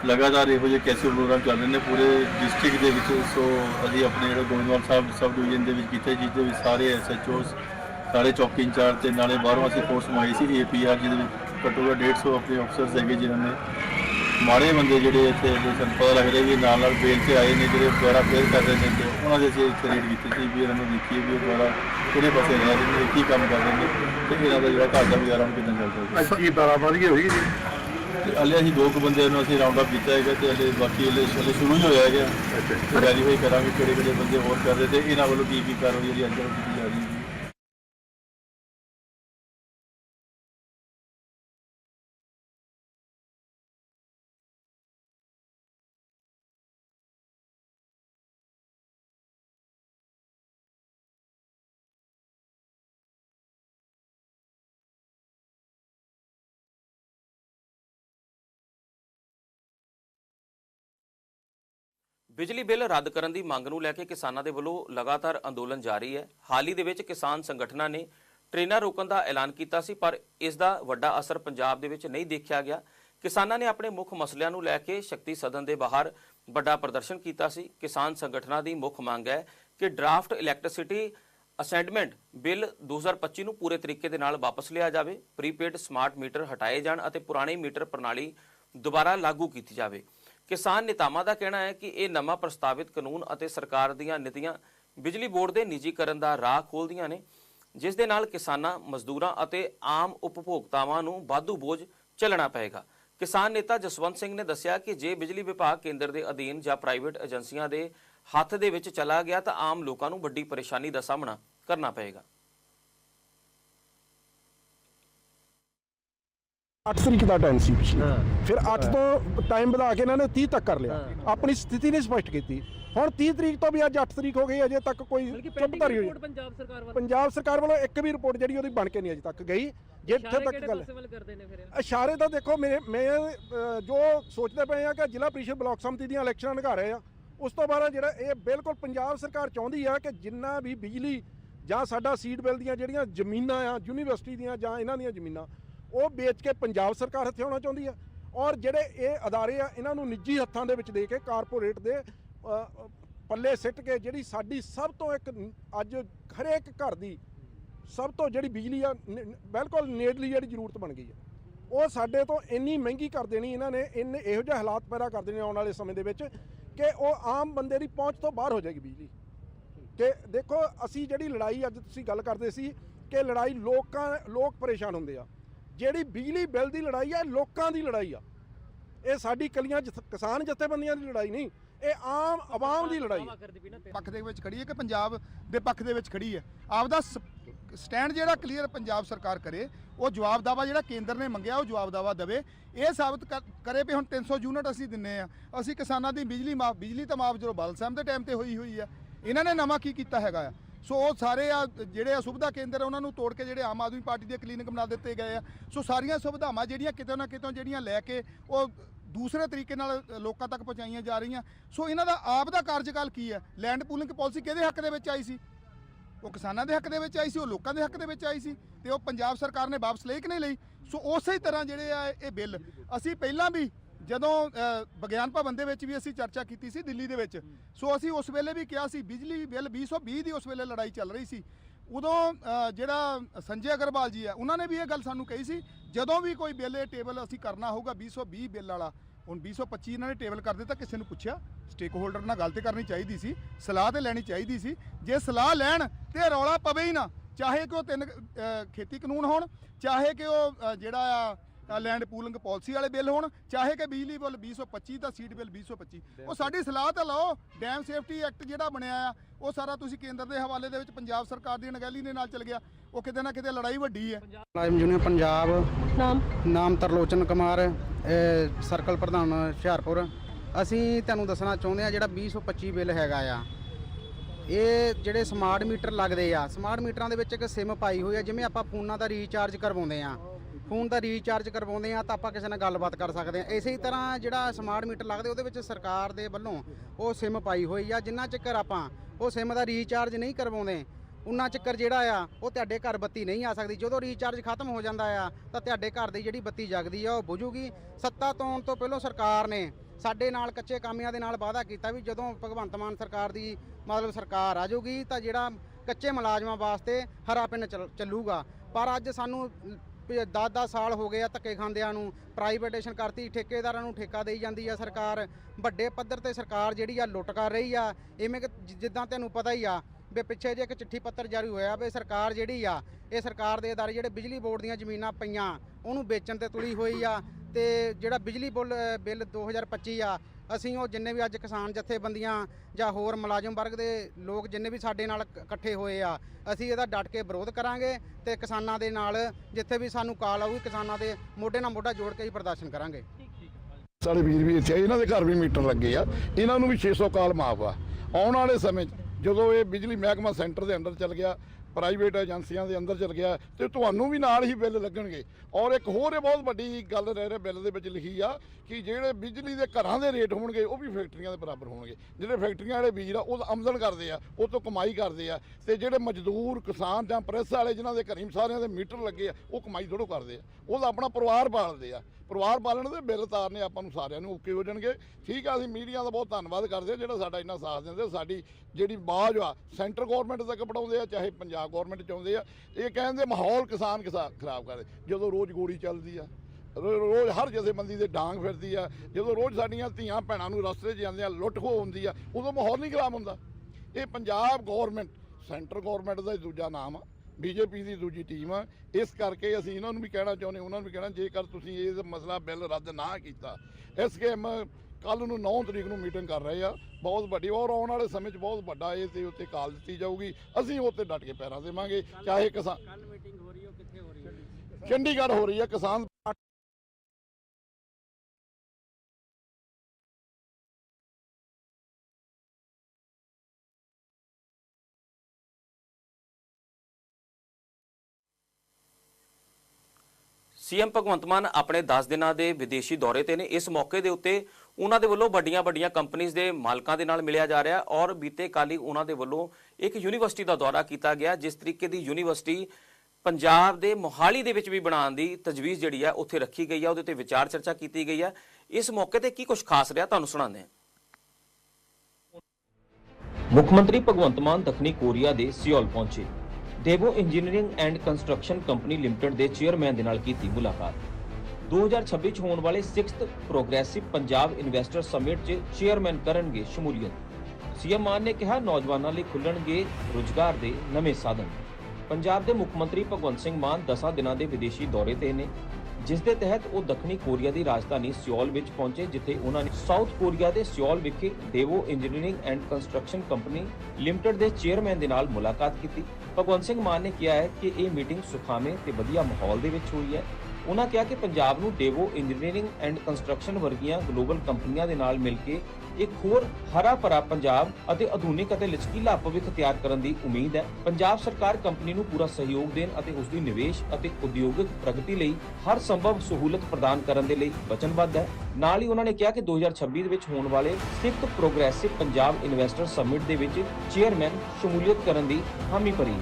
Speaker 7: ਲਗਾਤਾਰ ਇਹੋ ਜਿਹੇ ਕੈਸੇ ਪ੍ਰੋਗਰਾਮ ਚੱਲ ਰਹੇ ਨੇ ਪੂਰੇ ਡਿਸਟ੍ਰਿਕਟ ਦੇ ਵਿੱਚ। ਸੋ ਅਸੀਂ ਆਪਣੇ ਜਿਹੜੇ ਗੋਇੰਦਵਾਲ ਸਾਹਿਬ ਸਬ ਡਿਵੀਜ਼ਨ ਦੇ ਵਿੱਚ ਕੀਤੇ, ਜਿਸ ਦੇ ਵਿੱਚ ਸਾਰੇ ਐਸਐਚਓਸ ਸਾਰੇ ਚੌਕੀ ਇੰਚਾਰਜ ਤੇ ਨਾਲੇ ਬਾਹਰੋਂ ਅਸੀਂ ਫੋਰਸ ਮੰਗਾਈ ਸੀ, ਏਪੀਆਰ ਜਿਹਦੇ ਵਿੱਚ ਘੱਟੋ ਘੱਟ 150 ਆਪਣੇ ਅਫਸਰਸ ਹੈਗੇ ਜਿਨ੍ਹਾਂ ਨੇ ਮਾੜੇ ਬੰਦੇ ਜਿਹੜੇ ਇੱਥੇ ਦੇ ਲੱਗ ਰਿਹਾ ਵੀ ਨਾਲ ਨਾਲ ਬੇਲ ਤੇ ਆਏ ਨੇ ਜਿਹੜੇ ਦੁਆਰਾ ਫੇਰ ਕਰ ਰਹੇ ਨੇ ਤੇ ਉਹਨਾਂ ਦੇ ਅਸੀਂ ਇੱਥੇ ਰੇਡ ਕੀਤੀ ਸੀ ਵੀ ਇਹਨਾਂ ਨੂੰ ਦੇਖੀਏ ਵੀ ਉਹ ਦੁਆਰਾ ਕਿਹੜੇ ਪਾਸੇ ਰਹਿ ਰਹੇ ਨੇ ਕੀ ਕੰਮ ਕਰ ਰਹੇ ਨੇ ਤੇ ਇਹਨਾਂ ਦਾ ਜਿਹੜਾ ਘਰ ਦਾ ਗੁਜ਼ਾਰਾ ਹੁਣ ਕਿੱਦਾਂ ਚੱਲਦਾ ਹੈ
Speaker 4: ਕੀ ਬਾਰਾਬਾਰੀ ਹੋਈ ਜੀ।
Speaker 7: ਤੇ ਹਲੇ ਅਸੀਂ ਦੋ ਕੁ ਬੰਦੇ ਨੂੰ ਅਸੀਂ ਰਾਉਂਡ ਅਪ ਕੀਤਾ ਹੈਗਾ ਤੇ ਹਲੇ ਬਾਕੀ ਹਲੇ ਹਲੇ ਸ਼ੁਰੂ ਹੀ ਹੋਇਆ ਹੈਗਾ। ਵੈਰੀਫਾਈ ਕਰਾਂਗੇ ਕਿਹੜੇ ਕਿਹੜੇ ਬੰਦੇ ਹੋਰ ਕਰ ਰਹੇ ਤੇ ਇਹਨਾਂ ਵੱਲੋਂ ਕੀ ਕੀ ਕਾਰਵਾਈ ਜਿਹੜੀ ਅੱਜ ਕੀਤੀ ਜਾ ਰਹੀ ਹੈ
Speaker 1: ਬਿਜਲੀ ਬਿੱਲ ਰੱਦ ਕਰਨ ਦੀ ਮੰਗ ਨੂੰ ਲੈ ਕੇ ਕਿਸਾਨਾਂ ਦੇ ਵੱਲੋਂ ਲਗਾਤਾਰ ਅੰਦੋਲਨ ਜਾਰੀ ਹੈ। ਹਾਲ ਹੀ ਦੇ ਵਿੱਚ ਕਿਸਾਨ ਸੰਗਠਨਾਂ ਨੇ ਟ੍ਰੇਨਾਂ ਰੋਕਣ ਦਾ ਐਲਾਨ ਕੀਤਾ ਸੀ, ਪਰ ਇਸ ਦਾ ਵੱਡਾ ਅਸਰ ਪੰਜਾਬ ਦੇ ਵਿੱਚ ਨਹੀਂ ਦੇਖਿਆ ਗਿਆ। ਕਿਸਾਨਾਂ ਨੇ ਆਪਣੇ ਮੁੱਖ ਮਸਲਿਆਂ ਨੂੰ ਲੈ ਕੇ ਸ਼ਕਤੀ ਸਦਨ ਦੇ ਬਾਹਰ ਵੱਡਾ ਪ੍ਰਦਰਸ਼ਨ ਕੀਤਾ ਸੀ। ਕਿਸਾਨ ਸੰਗਠਨਾਂ ਦੀ ਮੁੱਖ ਮੰਗ ਹੈ ਕਿ ਡਰਾਫਟ ਇਲੈਕਟ੍ਰਿਸਿਟੀ ਅਸੈਂਡਮੈਂਟ ਬਿੱਲ 2025 ਨੂੰ ਪੂਰੇ ਤਰੀਕੇ ਦੇ ਨਾਲ ਵਾਪਸ ਲਿਆ ਜਾਵੇ, ਪ੍ਰੀਪੇਡ ਸਮਾਰਟ ਮੀਟਰ ਹਟਾਏ ਜਾਣ ਅਤੇ ਪੁਰਾਣੀ ਮੀਟਰ ਪ੍ਰਣਾਲੀ ਦੁਬਾਰਾ ਲਾਗੂ ਕੀਤੀ ਜਾਵੇ। ਕਿਸਾਨ ਨੇਤਾਵਾਂ ਦਾ ਕਹਿਣਾ ਹੈ ਕਿ ਇਹ ਨਵਾਂ ਪ੍ਰਸਤਾਵਿਤ ਕਾਨੂੰਨ ਅਤੇ ਸਰਕਾਰ ਦੀਆਂ ਨੀਤੀਆਂ ਬਿਜਲੀ ਬੋਰਡ ਦੇ ਨਿੱਜੀਕਰਨ ਦਾ ਰਾਹ ਖੋਲ੍ਹਦੀਆਂ ਨੇ, ਜਿਸ ਦੇ ਨਾਲ ਕਿਸਾਨਾਂ, ਮਜ਼ਦੂਰਾਂ ਅਤੇ ਆਮ ਉਪਭੋਗਤਾਵਾਂ ਨੂੰ ਵਾਧੂ ਬੋਝ ਚੱਲਣਾ ਪਏਗਾ। ਕਿਸਾਨ ਨੇਤਾ ਜਸਵੰਤ ਸਿੰਘ ਨੇ ਦੱਸਿਆ ਕਿ ਜੇ ਬਿਜਲੀ ਵਿਭਾਗ ਕੇਂਦਰ ਦੇ ਅਧੀਨ ਜਾਂ ਪ੍ਰਾਈਵੇਟ ਏਜੰਸੀਆਂ ਦੇ ਹੱਥ ਦੇ ਵਿੱਚ ਚਲਾ ਗਿਆ ਤਾਂ ਆਮ ਲੋਕਾਂ ਨੂੰ ਵੱਡੀ ਪਰੇਸ਼ਾਨੀ ਦਾ ਸਾਹਮਣਾ ਕਰਨਾ ਪਏਗਾ।
Speaker 8: 8 ਤਰੀਕ ਦਾ ਟਾਈਮ ਸੀ ਪਿਛਲੇ। ਫਿਰ 8 ਤੋਂ ਟਾਈਮ ਵਧਾ ਕੇ ਇਹਨਾਂ ਨੇ 30 ਤੱਕ ਕਰ ਲਿਆ। ਆਪਣੀ ਸਥਿਤੀ ਨਹੀਂ ਸਪਸ਼ਟ ਕੀਤੀ। ਹੁਣ 30 ਤਰੀਕ ਤੋਂ ਵੀ ਅੱਜ 8 ਤਰੀਕ ਹੋ ਗਈ ਅਜੇ ਤੱਕ ਕੋਈ ਚੁੱਪ ਧਰੀ ਹੋਈ ਪੰਜਾਬ ਸਰਕਾਰ ਵੱਲੋਂ। ਪੰਜਾਬ ਸਰਕਾਰ ਵੱਲੋਂ ਇੱਕ ਵੀ ਰਿਪੋਰਟ ਜਿਹੜੀ ਉਹਦੀ ਬਣ ਕੇ ਨਹੀਂ ਅਜੇ ਤੱਕ ਗਈ। ਜਿੱਥੇ ਤੱਕ ਗੱਲ ਇਸ਼ਾਰੇ ਤਾਂ ਦੇਖੋ ਮੇਰੇ ਮੈਂ ਜੋ ਸੋਚਦੇ ਪਏ ਆ ਕਿ ਜ਼ਿਲ੍ਹਾ ਪ੍ਰੀਸ਼ਦ ਬਲਾਕ ਸੰਮਤੀ ਦੀਆਂ ਇਲੈਕਸ਼ਨਾਂ ਨਿਕਾ ਰਹੇ ਆ ਉਸ ਤੋਂ ਬਾਅਦ ਜਿਹੜਾ ਇਹ ਬਿਲਕੁਲ ਪੰਜਾਬ ਸਰਕਾਰ ਚਾਹੁੰਦੀ ਆ ਕਿ ਜਿੰਨਾ ਵੀ ਬਿਜਲੀ ਜਾਂ ਸਾਡਾ ਸੀਡ ਬਿੱਲ ਦੀਆਂ ਜਿਹੜੀਆਂ ਜ਼ਮੀਨਾਂ ਆ ਯੂਨੀਵਰਸਿਟੀ ਦੀਆਂ ਜਾਂ ਇਹਨਾਂ ਦੀਆਂ ਜ਼ਮੀਨਾਂ ਉਹ ਵੇਚ ਕੇ ਪੰਜਾਬ ਸਰਕਾਰ ਹੱਥੇ ਆਉਣਾ ਚਾਹੁੰਦੀ ਆ। ਔਰ ਜਿਹੜੇ ਇਹ ਅਦਾਰੇ ਆ, ਇਹਨਾਂ ਨੂੰ ਨਿੱਜੀ ਹੱਥਾਂ ਦੇ ਵਿੱਚ ਦੇ ਕੇ ਕਾਰਪੋਰੇਟ ਦੇ ਪੱਲੇ ਸਿੱਟ ਕੇ ਜਿਹੜੀ ਸਾਡੀ ਸਭ ਤੋਂ ਇੱਕ ਅੱਜ ਹਰੇਕ ਘਰ ਦੀ ਸਭ ਤੋਂ ਜਿਹੜੀ ਬਿਜਲੀ ਆ, ਨ- ਬਿਲਕੁਲ ਨੇੜਲੀ ਜਿਹੜੀ ਜ਼ਰੂਰਤ ਬਣ ਗਈ ਆ। ਉਹ ਸਾਡੇ ਤੋਂ ਇੰਨੀ ਮਹਿੰਗੀ ਕਰ ਦੇਣੀ ਇਹਨਾਂ ਨੇ, ਇੰਨੇ ਇਹੋ ਜਿਹੇ ਹਾਲਾਤ ਪੈਦਾ ਕਰ ਦੇਣੇ ਆਉਣ ਵਾਲੇ ਸਮੇਂ ਦੇ ਵਿੱਚ ਕਿ ਉਹ ਆਮ ਬੰਦੇ ਦੀ ਪਹੁੰਚ ਤੋਂ ਬਾਹਰ ਹੋ ਜਾਏਗੀ ਬਿਜਲੀ। ਕਿ ਦੇਖੋ, ਅਸੀਂ ਜਿਹੜੀ ਲੜਾਈ ਅੱਜ ਤੁਸੀਂ ਗੱਲ ਕਰਦੇ ਸੀ ਕਿ ਲੜਾਈ ਲੋਕਾਂ, ਲੋਕ ਪਰੇਸ਼ਾਨ ਹੁੰਦੇ ਆ। ਜਿਹੜੀ ਬਿਜਲੀ ਬਿੱਲ ਦੀ ਲੜਾਈ ਆ ਲੋਕਾਂ ਦੀ ਲੜਾਈ ਆ। ਇਹ ਸਾਡੀ ਕਲੀਆਂ ਜਥ- ਕਿਸਾਨ ਜਥੇਬੰਦੀਆਂ ਦੀ ਲੜਾਈ ਨਹੀਂ, ਇਹ ਆਮ ਆਵਾਮ ਦੀ ਲੜਾਈ
Speaker 3: ਪੱਖ ਦੇ ਵਿੱਚ ਖੜੀ ਹੈ ਕਿ ਪੰਜਾਬ ਦੇ ਪੱਖ ਦੇ ਵਿੱਚ ਖੜੀ ਹੈ? ਆਪਦਾ ਸਟੈਂਡ ਜਿਹੜਾ ਕਲੀਅਰ ਪੰਜਾਬ ਸਰਕਾਰ ਕਰੇ, ਉਹ ਜਵਾਬ ਦਾਵਾ ਜਿਹੜਾ ਕੇਂਦਰ ਨੇ ਮੰਗਿਆ, ਉਹ ਜਵਾਬ ਦਾਵਾ। ਦੇਵੇ ਇਹ ਸਾਬਤ ਕਰ- ਕਰੇ ਵੀ ਹੁਣ 300 ਯੂਨਿਟ ਅਸੀਂ ਦਿੰਨੇ ਆ। ਅਸੀਂ ਕਿਸਾਨਾਂ ਦੀ ਬਿਜਲੀ ਮਾਫ, ਬਿਜਲੀ ਤਾਂ ਮਾਫ ਜਦੋਂ ਬਾਲ ਸਾਹਿਬ ਦੇ ਟਾਈਮ ਤੇ ਹੋਈ ਹੋਈ ਆ ਇਹਨਾਂ ਨੇ ਨਵਾਂ ਕੀ ਕੀਤਾ ਹੈਗਾ ਆ? ਸੋ ਉਹ ਸਾਰੇ ਆ ਜਿਹੜੇ ਆ ਸੁਵਿਧਾ ਕੇਂਦਰ ਆ, ਉਹਨਾਂ ਨੂੰ ਤੋੜ ਕੇ ਜਿਹੜੇ ਆਮ ਆਦਮੀ ਪਾਰਟੀ ਦੇ ਕਲੀਨਿਕ ਬਣਾ ਦਿੱਤੇ ਗਏ ਆ। ਸੋ ਸਾਰੀਆਂ ਸੁਵਿਧਾਵਾਂ ਜਿਹੜੀਆਂ ਕਿਤੇ ਨਾ ਕਿਤੋਂ ਜਿਹੜੀਆਂ ਲੈ ਕੇ ਉਹ ਦੂਸਰੇ ਤਰੀਕੇ ਨਾਲ ਲੋਕਾਂ ਤੱਕ ਪਹੁੰਚਾਈਆਂ ਜਾ ਰਹੀਆਂ। ਸੋ ਇਹਨਾਂ ਦਾ ਆਪ ਦਾ ਕਾਰਜਕਾਲ ਕੀ ਹੈ? ਲੈਂਡ ਪੂਲਿੰਗ ਪਾਲਿਸੀ ਕਿਹਦੇ ਹੱਕ ਦੇ ਵਿੱਚ ਆਈ ਸੀ? ਉਹ ਕਿਸਾਨਾਂ ਦੇ ਹੱਕ ਦੇ ਵਿੱਚ ਆਈ ਸੀ ਉਹ ਲੋਕਾਂ ਦੇ ਹੱਕ ਦੇ ਵਿੱਚ ਆਈ ਸੀ ਤੇ ਉਹ ਪੰਜਾਬ ਸਰਕਾਰ ਨੇ ਵਾਪਸ ਲਈ ਕਿ ਨਹੀਂ ਲਈ? ਸੋ ਉਸੇ ਹੀ ਤਰ੍ਹਾਂ ਜਿਹੜੇ ਆ ਇਹ ਬਿੱਲ ਅਸੀਂ ਪਹਿਲਾਂ ਵੀ ਜਦੋਂ ਵਿਗਿਆਨ ਭਵਨ ਦੇ ਵਿੱਚ ਵੀ ਅਸੀਂ ਚਰਚਾ ਕੀਤੀ ਸੀ ਦਿੱਲੀ ਦੇ ਵਿੱਚ, ਸੋ ਅਸੀਂ ਉਸ ਵੇਲੇ ਵੀ ਕਿਹਾ ਸੀ, ਬਿਜਲੀ ਬਿੱਲ 2020 ਦੀ ਉਸ ਵੇਲੇ ਲੜਾਈ ਚੱਲ ਰਹੀ ਸੀ। ਉਦੋਂ ਜਿਹੜਾ ਸੰਜੇ ਅਗਰਵਾਲ ਜੀ ਹੈ, ਉਹਨਾਂ ਨੇ ਵੀ ਇਹ ਗੱਲ ਸਾਨੂੰ ਕਹੀ ਸੀ, ਜਦੋਂ ਵੀ ਕੋਈ ਬਿੱਲ ਟੇਬਲ ਅਸੀਂ ਕਰਨਾ ਹੋਊਗਾ 2020 ਬਿੱਲ ਵਾਲਾ, ਹੁਣ 225 ਇਹਨਾਂ ਨੇ ਟੇਬਲ ਕਰ ਦਿੱਤਾ, ਕਿਸੇ ਨੂੰ ਪੁੱਛਿਆ, ਸਟੇਕ ਹੋਲਡਰ ਨਾਲ ਗੱਲ ਤੇ ਕਰਨੀ ਚਾਹੀਦੀ ਸੀ, ਸਲਾਹ ਤੇ ਲੈਣੀ ਚਾਹੀਦੀ ਸੀ। ਜੇ ਸਲਾਹ ਲੈਣ ਤੇ ਰੌਲਾ ਪਵੇ ਹੀ ਨਾ, ਚਾਹੇ ਕਿ ਉਹ ਤਿੰਨ ਖੇਤੀ ਕਾਨੂੰਨ ਹੋਣ, ਚਾਹੇ ਕਿ ਉਹ ਜਿਹੜਾ ਆ ਲੈਂਡ ਪੂਲਿੰਗ ਪਾਲਿਸੀ ਵਾਲੇ ਬਿੱਲ ਹੋਣ ਚਾਹੇ ਕਿ ਬਿਜਲੀ ਬਿੱਲ 225 ਦਾ ਸੀਟ ਬਿੱਲ 225 ਉਹ ਸਾਡੀ ਸਲਾਹ ਤਾਂ ਲਓ ਡੈਮ ਸੇਫਟੀ ਐਕਟ ਜਿਹੜਾ ਬਣਿਆ ਆ ਉਹ ਸਾਰਾ ਤੁਸੀਂ ਕੇਂਦਰ ਦੇ ਹਵਾਲੇ ਦੇ ਵਿੱਚ ਪੰਜਾਬ ਸਰਕਾਰ ਦੀ ਅਣਗਹਿਲੀ ਦੇ ਨਾਲ ਚੱਲ ਗਿਆ। ਉਹ ਕਿਤੇ ਨਾ ਕਿਤੇ ਲੜਾਈ ਵੱਡੀ ਹੈ।
Speaker 9: ਮੁਲਾਜ਼ਮ ਯੂਨੀਅਨ ਪੰਜਾਬ।
Speaker 10: ਨਾਮ?
Speaker 9: ਨਾਮ ਤਰਲੋਚਨ ਕੁਮਾਰ ਇਹ ਸਰਕਲ ਪ੍ਰਧਾਨ ਹੁਸ਼ਿਆਰਪੁਰ। ਅਸੀਂ ਤੁਹਾਨੂੰ ਦੱਸਣਾ ਚਾਹੁੰਦੇ ਆ ਜਿਹੜਾ 2025 ਬਿੱਲ ਹੈਗਾ ਆ ਇਹ ਜਿਹੜੇ ਸਮਾਰਟ ਮੀਟਰ ਲੱਗਦੇ ਆ ਸਮਾਰਟ ਮੀਟਰਾਂ ਦੇ ਵਿੱਚ ਇੱਕ ਸਿਮ ਪਾਈ ਹੋਈ ਆ ਜਿਵੇਂ ਆਪਾਂ ਫੋਨਾਂ ਦਾ ਰੀਚਾਰਜ ਕਰਵਾਉਂਦੇ ਆ। ਫੋਨ ਦਾ ਰੀਚਾਰਜ ਕਰਵਾਉਂਦੇ ਆ, ਤਾਂ ਆਪਾਂ ਕਿਸੇ ਨਾਲ ਗੱਲਬਾਤ ਕਰ ਸਕਦੇ ਆ। ਇਸੇ ਤਰ੍ਹਾਂ ਜਿਹੜਾ ਸਮਾਰਟ ਮੀਟਰ ਲੱਗਦੇ, ਉਹਦੇ ਵਿੱਚ ਸਰਕਾਰ ਦੇ ਵੱਲੋਂ ਉਹ ਸਿਮ ਪਾਈ ਹੋਈ ਆ। ਜਿੰਨਾ ਚੱਕਰ ਆਪਾਂ ਉਹ ਸਿਮ ਦਾ ਰੀਚਾਰਜ ਨਹੀਂ ਕਰਵਾਉਂਦੇ, ਉਨਾ ਚੱਕਰ ਜਿਹੜਾ ਆ, ਉਹ ਤੁਹਾਡੇ ਘਰ ਬੱਤੀ ਨਹੀਂ ਆ ਸਕਦੀ। ਜਦੋਂ ਰੀਚਾਰਜ ਖਤਮ ਹੋ ਜਾਂਦਾ ਆ, ਤਾਂ ਤੁਹਾਡੇ ਘਰ ਦੀ ਜਿਹੜੀ ਬੱਤੀ ਜਗਦੀ ਆ, ਉਹ ਬੁਝੂਗੀ। ਸੱਤਾ ਤੋਂ ਆਉਣ ਤੋਂ ਪਹਿਲਾਂ ਸਰਕਾਰ ਨੇ ਸਾਡੇ ਨਾਲ ਕੱਚੇ ਕਾਮਿਆਂ ਦੇ ਨਾਲ ਵਾਅਦਾ ਕੀਤਾ ਵੀ ਜਦੋਂ ਭਗਵੰਤ ਮਾਨ ਸਰਕਾਰ ਦੀ ਮਤਲਬ ਸਰਕਾਰ ਆ ਜਾਊਗੀ, ਤਾਂ ਜਿਹੜਾ ਕੱਚੇ ਮੁਲਾਜ਼ਮਾਂ ਵਾਸਤੇ ਹਰਾ ਪਿੰਨ ਚੱਲ- ਚੱਲੂਗਾ। ਪਰ ਅੱਜ ਸਾਨੂੰ 10-10 ਸਾਲ ਹੋ ਗਏ ਆ ਧੱਕੇ ਖਾਂਦਿਆਂ ਨੂੰ ਪ੍ਰਾਈਵੇਟੇਸ਼ਨ ਕਰਤੀ, ਠੇਕੇਦਾਰਾਂ ਨੂੰ ਠੇਕਾ ਦੇਈ ਜਾਂਦੀ ਆ ਸਰਕਾਰ। ਵੱਡੇ ਪੱਧਰ ਤੇ ਸਰਕਾਰ ਜਿਹੜੀ ਆ ਲੁੱਟ ਕਰ ਰਹੀ ਆ। ਇਵੇਂ ਕਿ ਜਿੱਦਾਂ ਤੈਨੂੰ ਪਤਾ ਹੀ ਆ ਵੀ ਪਿੱਛੇ ਜੇ ਇੱਕ ਚਿੱਠੀ ਪੱਤਰ ਜਾਰੀ ਹੋਇਆ ਵੀ ਸਰਕਾਰ ਜਿਹੜੀ ਆ, ਇਹ ਸਰਕਾਰ ਦੇ ਅਦਾਰੇ ਜਿਹੜੇ ਬਿਜਲੀ ਬੋਰਡ ਦੀਆਂ ਜ਼ਮੀਨਾਂ ਪਈਆਂ, ਉਹਨੂੰ ਵੇਚਣ ਤੇ ਤੁਲੀ ਹੋਈ ਆ ਤੇ ਜਿਹੜਾ ਬਿਜਲੀ ਬੁੱਲ ਬਿੱਲ 2025 ਆ, ਅਸੀਂ ਉਹ ਜਿੰਨੇ ਵੀ ਅੱਜ ਕਿਸਾਨ ਜਥੇਬੰਦੀਆਂ ਜਾਂ ਹੋਰ ਮੁਲਾਜ਼ਮ ਵਰਗ ਦੇ ਲੋਕ ਜਿੰਨੇ ਵੀ ਸਾਡੇ ਨਾਲ ਇਕੱਠੇ ਹੋਏ ਆ, ਅਸੀਂ ਇਹਦਾ ਡਟ ਕੇ ਵਿਰੋਧ ਕਰਾਂਗੇ ਤੇ ਕਿਸਾਨਾਂ ਦੇ ਨਾਲ ਜਿੱਥੇ ਵੀ ਸਾਨੂੰ ਕਾਲ ਆਊਗੀ, ਕਿਸਾਨਾਂ ਦੇ ਮੋਢੇ ਨਾਲ ਮੋਢਾ ਜੋੜ ਕੇ ਹੀ ਪ੍ਰਦਰਸ਼ਨ ਕਰਾਂਗੇ।
Speaker 11: ਸਾਡੇ ਵੀਰ ਵੀ ਇੱਥੇ ਇਹਨਾਂ ਦੇ ਘਰ ਵੀ ਮੀਟਰ ਲੱਗੇ ਆ, ਇਹਨਾਂ ਨੂੰ ਵੀ 600 ਕਾਲ ਮਾਫ ਆ, ਆਉਣ ਵਾਲੇ ਸਮੇਂ 'ਚ ਜਦੋਂ ਇਹ ਬਿਜਲੀ ਮਹਿਕਮਾ ਸੈਂਟਰ ਦੇ ਅੰਦਰ ਚੱਲ ਗਿਆ ਪ੍ਰਾਈਵੇਟ ਏਜੰਸੀਆਂ ਦੇ ਅੰਦਰ ਚੱਲ ਗਿਆ ਤੇ ਤੁਹਾਨੂੰ ਵੀ ਨਾਲ ਹੀ ਬਿੱਲ ਲੱਗਣਗੇ। ਔਰ ਇੱਕ ਹੋਰ ਇਹ ਬਹੁਤ ਵੱਡੀ ਗੱਲ ਰਹਿ ਰਿਹਾ ਬਿੱਲ ਦੇ ਵਿੱਚ ਲਿਖੀ ਆ ਕਿ ਜਿਹੜੇ ਬਿਜਲੀ ਦੇ ਘਰਾਂ ਦੇ ਰੇਟ ਹੋਣਗੇ, ਉਹ ਵੀ ਫੈਕਟਰੀਆਂ ਦੇ ਬਰਾਬਰ ਹੋਣਗੇ। ਜਿਹੜੇ ਫੈਕਟਰੀਆਂ ਵਾਲੇ ਬੀਜ ਆ, ਉਹ ਆਮਦਨ ਕਰਦੇ ਆ, ਉਹ ਤੋਂ ਕਮਾਈ ਕਰਦੇ ਆ। ਤੇ ਜਿਹੜੇ ਮਜ਼ਦੂਰ, ਕਿਸਾਨ ਜਾਂ ਪ੍ਰੈਸ ਵਾਲੇ, ਜਿਨ੍ਹਾਂ ਦੇ ਘਰੀਂ ਸਾਰਿਆਂ ਦੇ ਮੀਟਰ ਲੱਗੇ ਆ, ਉਹ ਕਮਾਈ ਥੋੜੋ ਕਰਦੇ ਆ। ਉਹ ਤਾਂ ਆਪਣਾ ਪਰਿਵਾਰ ਪਾਲਦੇ ਆ। ਪਰਿਵਾਰ ਪਾਲਣ ਦੇ ਬਿੱਲ ਤਾਰਨੇ ਆਪਾਂ ਨੂੰ ਸਾਰਿਆਂ ਨੂੰ ਓਕੇ ਹੋ ਜਾਣਗੇ। ਠੀਕ ਆ, ਅਸੀਂ ਮੀਡੀਆ ਦਾ ਬਹੁਤ ਧੰਨਵਾਦ ਕਰਦੇ ਆ, ਜਿਹੜਾ ਸਾਡਾ ਇੰਨਾ ਸਾਥ ਦਿੰਦੇ ਸਾਡੀ ਜਿਹੜੀ ਬਾਜ ਆ, ਸੈਂਟਰ ਗਵਰਨਮੈਂਟ ਤੱਕ ਪੜਾਉਂਦੇ ਆ, ਚਾਹੇ ਪੰਜਾਬ ਗਵਰਨਮੈਂਟ ਚਾਹੁੰਦੇ ਆ, ਇਹ ਕਹਿੰਦੇ ਮਾਹੌਲ ਕਿਸਾਨ ਖਰਾਬ ਕਰਦੇ ਜਦੋਂ ਰੋਜ਼ ਗੋਲੀ ਚੱਲਦੀ ਆ ਰੋਜ਼ ਹਰ ਜਥੇਬੰਦੀ ਦੇ ਡਾਂਗ ਫਿਰਦੀ ਆ, ਜਦੋਂ ਰੋਜ਼ ਸਾਡੀਆਂ ਧੀਆਂ ਭੈਣਾਂ ਨੂੰ ਰਸਤੇ 'ਚ ਜਾਂਦੇ ਆ ਲੁੱਟ ਖੋਹ ਹੁੰਦੀ ਆ, ਉਦੋਂ ਮਾਹੌਲ ਨਹੀਂ ਖਰਾਬ ਹੁੰਦਾ। ਇਹ ਪੰਜਾਬ ਗਵਰਨਮੈਂਟ ਸੈਂਟਰ ਗਵਰਨਮੈਂਟ ਦਾ ਦੂਜਾ ਨਾਮ ਆ ਬੀਜੇਪੀ ਦੀ ਦੂਜੀ ਟੀਮ ਆ, ਇਸ ਕਰਕੇ ਅਸੀਂ ਇਹਨਾਂ ਨੂੰ ਵੀ ਕਹਿਣਾ ਚਾਹੁੰਦੇ ਉਹਨਾਂ ਨੂੰ ਵੀ ਕਹਿਣਾ, ਜੇਕਰ ਤੁਸੀਂ ਇਹ ਮਸਲਾ ਬਿੱਲ ਰੱਦ ਨਾ ਕੀਤਾ ਐਸਕੇਐਮ ਕੱਲ ਨੂੰ 9 ਤਰੀਕ ਨੂੰ ਮੀਟਿੰਗ ਕਰ ਰਹੇ ਆ। ਬਹੁਤ ਵੱਡੀ ਔਰ ਆਉਣ ਵਾਲੇ ਸਮੇਂ 'ਚ ਬਹੁਤ ਵੱਡਾ ਇਹ ਤੇ ਉੱਤੇ ਕਾਲ ਦਿੱਤੀ ਜਾਊਗੀ। ਅਸੀਂ ਉਹ ਤੇ ਡਟ ਕੇ ਪੈਰਾਂ ਦੇਵਾਂਗੇ ਚਾਹੇ ਕਿਸਾਨ
Speaker 9: ਕੱਲ ਮੀਟਿੰਗ ਹੋ ਰਹੀ ਹੈ ਕਿੱਥੇ ਹੋ ਰਹੀ ਹੈ?
Speaker 11: ਚੰਡੀਗੜ੍ਹ ਹੋ ਰਹੀ ਹੈ ਕਿਸਾਨ
Speaker 1: ਸੀਐਮ ਭਗਵੰਤ ਮਾਨ ਆਪਣੇ 10 ਦਿਨਾਂ ਦੇ ਵਿਦੇਸ਼ੀ ਦੌਰੇ ਤੇ ਨੇ। ਇਸ ਮੌਕੇ ਦੇ ਉੱਤੇ ਉਹਨਾਂ ਦੇ ਵੱਲੋਂ ਵੱਡੀਆਂ ਵੱਡੀਆਂ ਕੰਪਨੀਆਂ ਦੇ ਮਾਲਕਾਂ ਦੇ ਨਾਲ ਮਿਲਿਆ ਜਾ ਰਿਹਾ ਔਰ ਬੀਤੇ ਕੱਲ੍ਹ ਹੀ ਉਹਨਾਂ ਦੇ ਵੱਲੋਂ ਇੱਕ ਯੂਨੀਵਰਸਿਟੀ ਦਾ ਦੌਰਾ ਕੀਤਾ ਗਿਆ, ਜਿਸ ਤਰੀਕੇ ਦੀ ਯੂਨੀਵਰਸਿਟੀ ਪੰਜਾਬ ਦੇ ਮੋਹਾਲੀ ਦੇ ਵਿੱਚ ਵੀ ਬਣਾਉਣ ਦੀ ਤਜਵੀਜ਼ ਜਿਹੜੀ ਹੈ ਉੱਥੇ ਰੱਖੀ ਗਈ ਹੈ ਉਹਦੇ ਤੇ ਵਿਚਾਰ ਚਰਚਾ ਕੀਤੀ ਗਈ ਹੈ ਇਸ ਮੌਕੇ ਤੇ ਕੀ ਕੁਝ ਖਾਸ ਰਿਹਾ ਤੁਹਾਨੂੰ ਸੁਣਾਉਂਦੇ ਹਾਂ। ਮੁੱਖ ਮੰਤਰੀ ਭਗਵੰਤ ਮਾਨ ਦੱਖਣੀ ਕੋਰੀਆ ਦੇ ਸਿਓਲ ਪਹੁੰਚੇ। Daewoo engineering and construction company limited ਦੇ ਚੇਅਰਮੈਨ ਦੇ ਨਾਲ ਕੀਤੀ ਮੁਲਾਕਾਤ। 2026 ਚ ਹੋਣ ਵਾਲੇ 6th progressive Punjab investor summit 'ਚ ਚੇਅਰਮੈਨ ਕਰਨਗੇ ਸ਼ਮੂਲੀਅਤ। ਸੀਐਮ ਮਾਨ ਨੇ ਕਿਹਾ, ਨੌਜਵਾਨਾਂ ਲਈ ਖੁੱਲਣਗੇ ਰੁਜ਼ਗਾਰ ਦੇ ਨਵੇਂ ਸਾਧਨ। ਪੰਜਾਬ ਦੇ ਮੁੱਖ ਮੰਤਰੀ ਭਗਵੰਤ ਸਿੰਘ ਮਾਨ 10 ਦਿਨਾਂ ਦੇ ਵਿਦੇਸ਼ੀ ਦੌਰੇ ਤੇ ਨੇ, ਜਿਸ ਦੇ ਤਹਿਤ ਉਹ ਦੱਖਣੀ ਕੋਰੀਆ ਦੀ ਰਾਜਧਾਨੀ ਸਿਓਲ ਵਿੱਚ ਪਹੁੰਚੇ, ਜਿੱਥੇ ਉਹਨਾਂ ਨੇ ਸਾਊਥ ਕੋਰੀਆ ਦੇ ਸਿਓਲ ਵਿਖੇ Daewoo engineering and construction company limited ਦੇ ਚੇਅਰਮੈਨ ਦੇ ਨਾਲ ਮੁਲਾਕਾਤ ਕੀਤੀ। ਭਗਵੰਤ ਸਿੰਘ ਮਾਨ ਨੇ ਕਿਹਾ ਹੈ ਕਿ ਇਹ ਮੀਟਿੰਗ ਸੁਖਾਵੇਂ ਤੇ ਵਧੀਆ ਮਾਹੌਲ ਦੇ ਵਿੱਚ ਹੋਈ ਹੈ। ਉਹਨਾਂ ਕਿਹਾ ਕਿ ਪੰਜਾਬ ਨੂੰ ਦੇਵੋ ਇੰਜੀਨੀਅਰਿੰਗ ਐਂਡ ਕੰਸਟਰਕਸ਼ਨ ਵਰਗੀਆਂ ਗਲੋਬਲ ਕੰਪਨੀਆਂ ਦੇ ਨਾਲ ਮਿਲ ਕੇ ਇੱਕ ਹੋਰ ਹਰਾ ਭਰਾ ਪੰਜਾਬ ਅਤੇ ਆਧੁਨਿਕ ਅਤੇ ਲਚਕੀਲਾ ਭਵਿੱਖ ਤਿਆਰ ਕਰਨ ਦੀ ਉਮੀਦ ਹੈ। ਪੰਜਾਬ ਸਰਕਾਰ ਕੰਪਨੀ ਨੂੰ ਪੂਰਾ ਸਹਿਯੋਗ ਦੇਣ ਅਤੇ ਉਸ ਦੀ ਨਿਵੇਸ਼ ਅਤੇ ਉਦਯੋਗਿਕ ਪ੍ਰਗਤੀ ਲਈ ਹਰ ਸੰਭਵ ਸਹੂਲਤ ਪ੍ਰਦਾਨ ਕਰਨ ਦੇ ਲਈ ਵਚਨਬੱਧ ਹੈ। ਨਾਲ ਹੀ ਉਹਨਾਂ ਨੇ ਕਿਹਾ ਕਿ 2026 ਦੇ ਵਿੱਚ ਹੋਣ ਵਾਲੇ 6th progressive Punjab investor summit ਦੇ ਵਿੱਚ ਚੇਅਰਮੈਨ ਸ਼ਮੂਲੀਅਤ ਕਰਨ ਦੀ ਹਾਮੀ ਭਰੀ।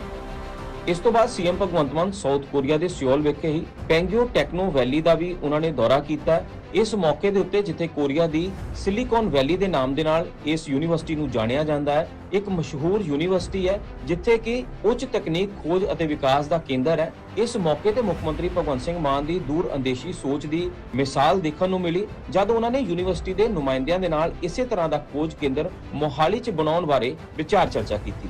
Speaker 1: ਇਸ ਤੋਂ ਬਾਅਦ CM Bhagwant Mann South Korea ਦੇ ਸਿਓਲ ਵਿਖੇ ਹੀ ਪੈਂਗਿਓ ਟੈਕਨੋ ਵੈਲੀ ਦਾ ਵੀ ਉਹਨਾਂ ਨੇ ਦੌਰਾ ਕੀਤਾ। ਇਸ ਮੌਕੇ ਦੇ ਉੱਤੇ ਜਿੱਥੇ ਕੋਰੀਆ ਦੀ ਸਿਲੀਕਨ ਵੈਲੀ ਦੇ ਨਾਮ ਦੇ ਨਾਲ ਇਸ ਯੂਨੀਵਰਸਿਟੀ ਨੂੰ ਜਾਣਿਆ ਜਾਂਦਾ ਹੈ, ਇੱਕ ਮਸ਼ਹੂਰ ਯੂਨੀਵਰਸਿਟੀ ਹੈ, ਜਿੱਥੇ ਕਿ ਉੱਚ ਤਕਨੀਕ, ਖੋਜ ਅਤੇ ਵਿਕਾਸ ਦਾ ਕੇਂਦਰ ਹੈ। ਇਸ ਮੌਕੇ ਤੇ ਮੁੱਖ ਮੰਤਰੀ ਭਗਵੰਤ ਸਿੰਘ ਮਾਨ ਦੀ ਦੂਰ ਅੰਦੇਸ਼ੀ ਸੋਚ ਦੀ ਮਿਸਾਲ ਦੇਖਣ ਨੂੰ ਮਿਲੀ, ਜਦ ਉਹਨਾਂ ਨੇ ਯੂਨੀਵਰਸਿਟੀ ਦੇ ਨੁਮਾਇੰਦਿਆਂ ਦੇ ਨਾਲ ਇਸੇ ਤਰ੍ਹਾਂ ਦਾ ਖੋਜ ਕੇਂਦਰ ਮੋਹਾਲੀ 'ਚ ਬਣਾਉਣ ਬਾਰੇ ਵਿਚਾਰ ਚਰਚਾ ਕੀਤੀ।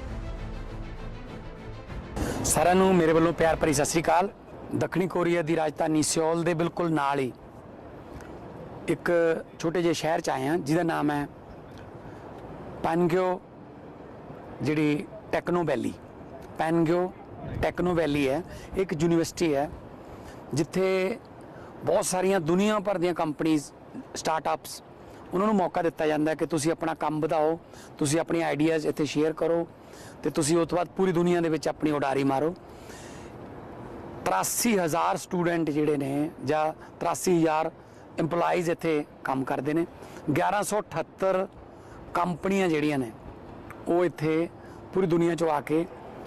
Speaker 10: ਸਾਰਿਆਂ ਨੂੰ ਮੇਰੇ ਵੱਲੋਂ ਪਿਆਰ ਭਰੀ ਸਤਿ ਸ੍ਰੀ ਅਕਾਲ। ਦੱਖਣੀ ਕੋਰੀਆ ਦੀ ਰਾਜਧਾਨੀ ਸਿਓਲ ਦੇ ਬਿਲਕੁਲ ਨਾਲ ਹੀ ਇੱਕ ਛੋਟੇ ਜਿਹੇ ਸ਼ਹਿਰ ਚ ਆਏ ਹਾਂ, ਜਿਹਦਾ ਨਾਮ ਹੈ ਪੈਨਗਿਓ ਜਿਹੜੀ ਟੈਕਨੋ ਵੈਲੀ। ਪੈਨਗਿਓ ਟੈਕਨੋ ਵੈਲੀ ਹੈ, ਇੱਕ ਯੂਨੀਵਰਸਿਟੀ ਹੈ, ਜਿੱਥੇ ਬਹੁਤ ਸਾਰੀਆਂ ਦੁਨੀਆ ਭਰ ਦੀਆਂ ਕੰਪਨੀਆਂ ਸਟਾਰਟਅਪਸ, ਉਹਨਾਂ ਨੂੰ ਮੌਕਾ ਦਿੱਤਾ ਜਾਂਦਾ ਹੈ ਕਿ ਤੁਸੀਂ ਆਪਣਾ ਕੰਮ ਵਧਾਓ, ਤੁਸੀਂ ਆਪਣੀ ਆਈਡੀਆਜ਼ ਇੱਥੇ ਸ਼ੇਅਰ ਕਰੋ ਤੇ ਤੁਸੀਂ ਉਸ ਤੋਂ ਬਾਅਦ ਪੂਰੀ ਦੁਨੀਆ ਦੇ ਵਿੱਚ ਆਪਣੀ ਉਡਾਰੀ ਮਾਰੋ। 83000 ਸਟੂਡੈਂਟ ਜਿਹੜੇ ਨੇ ਜਾਂ 83000 EMPLOYEES ਇੱਥੇ ਕੰਮ ਕਰਦੇ ਨੇ। 1178 ਕੰਪਨੀਆਂ ਜਿਹੜੀਆਂ ਨੇ, ਉਹ ਇੱਥੇ ਪੂਰੀ ਦੁਨੀਆ 'ਚੋਂ ਆ ਕੇ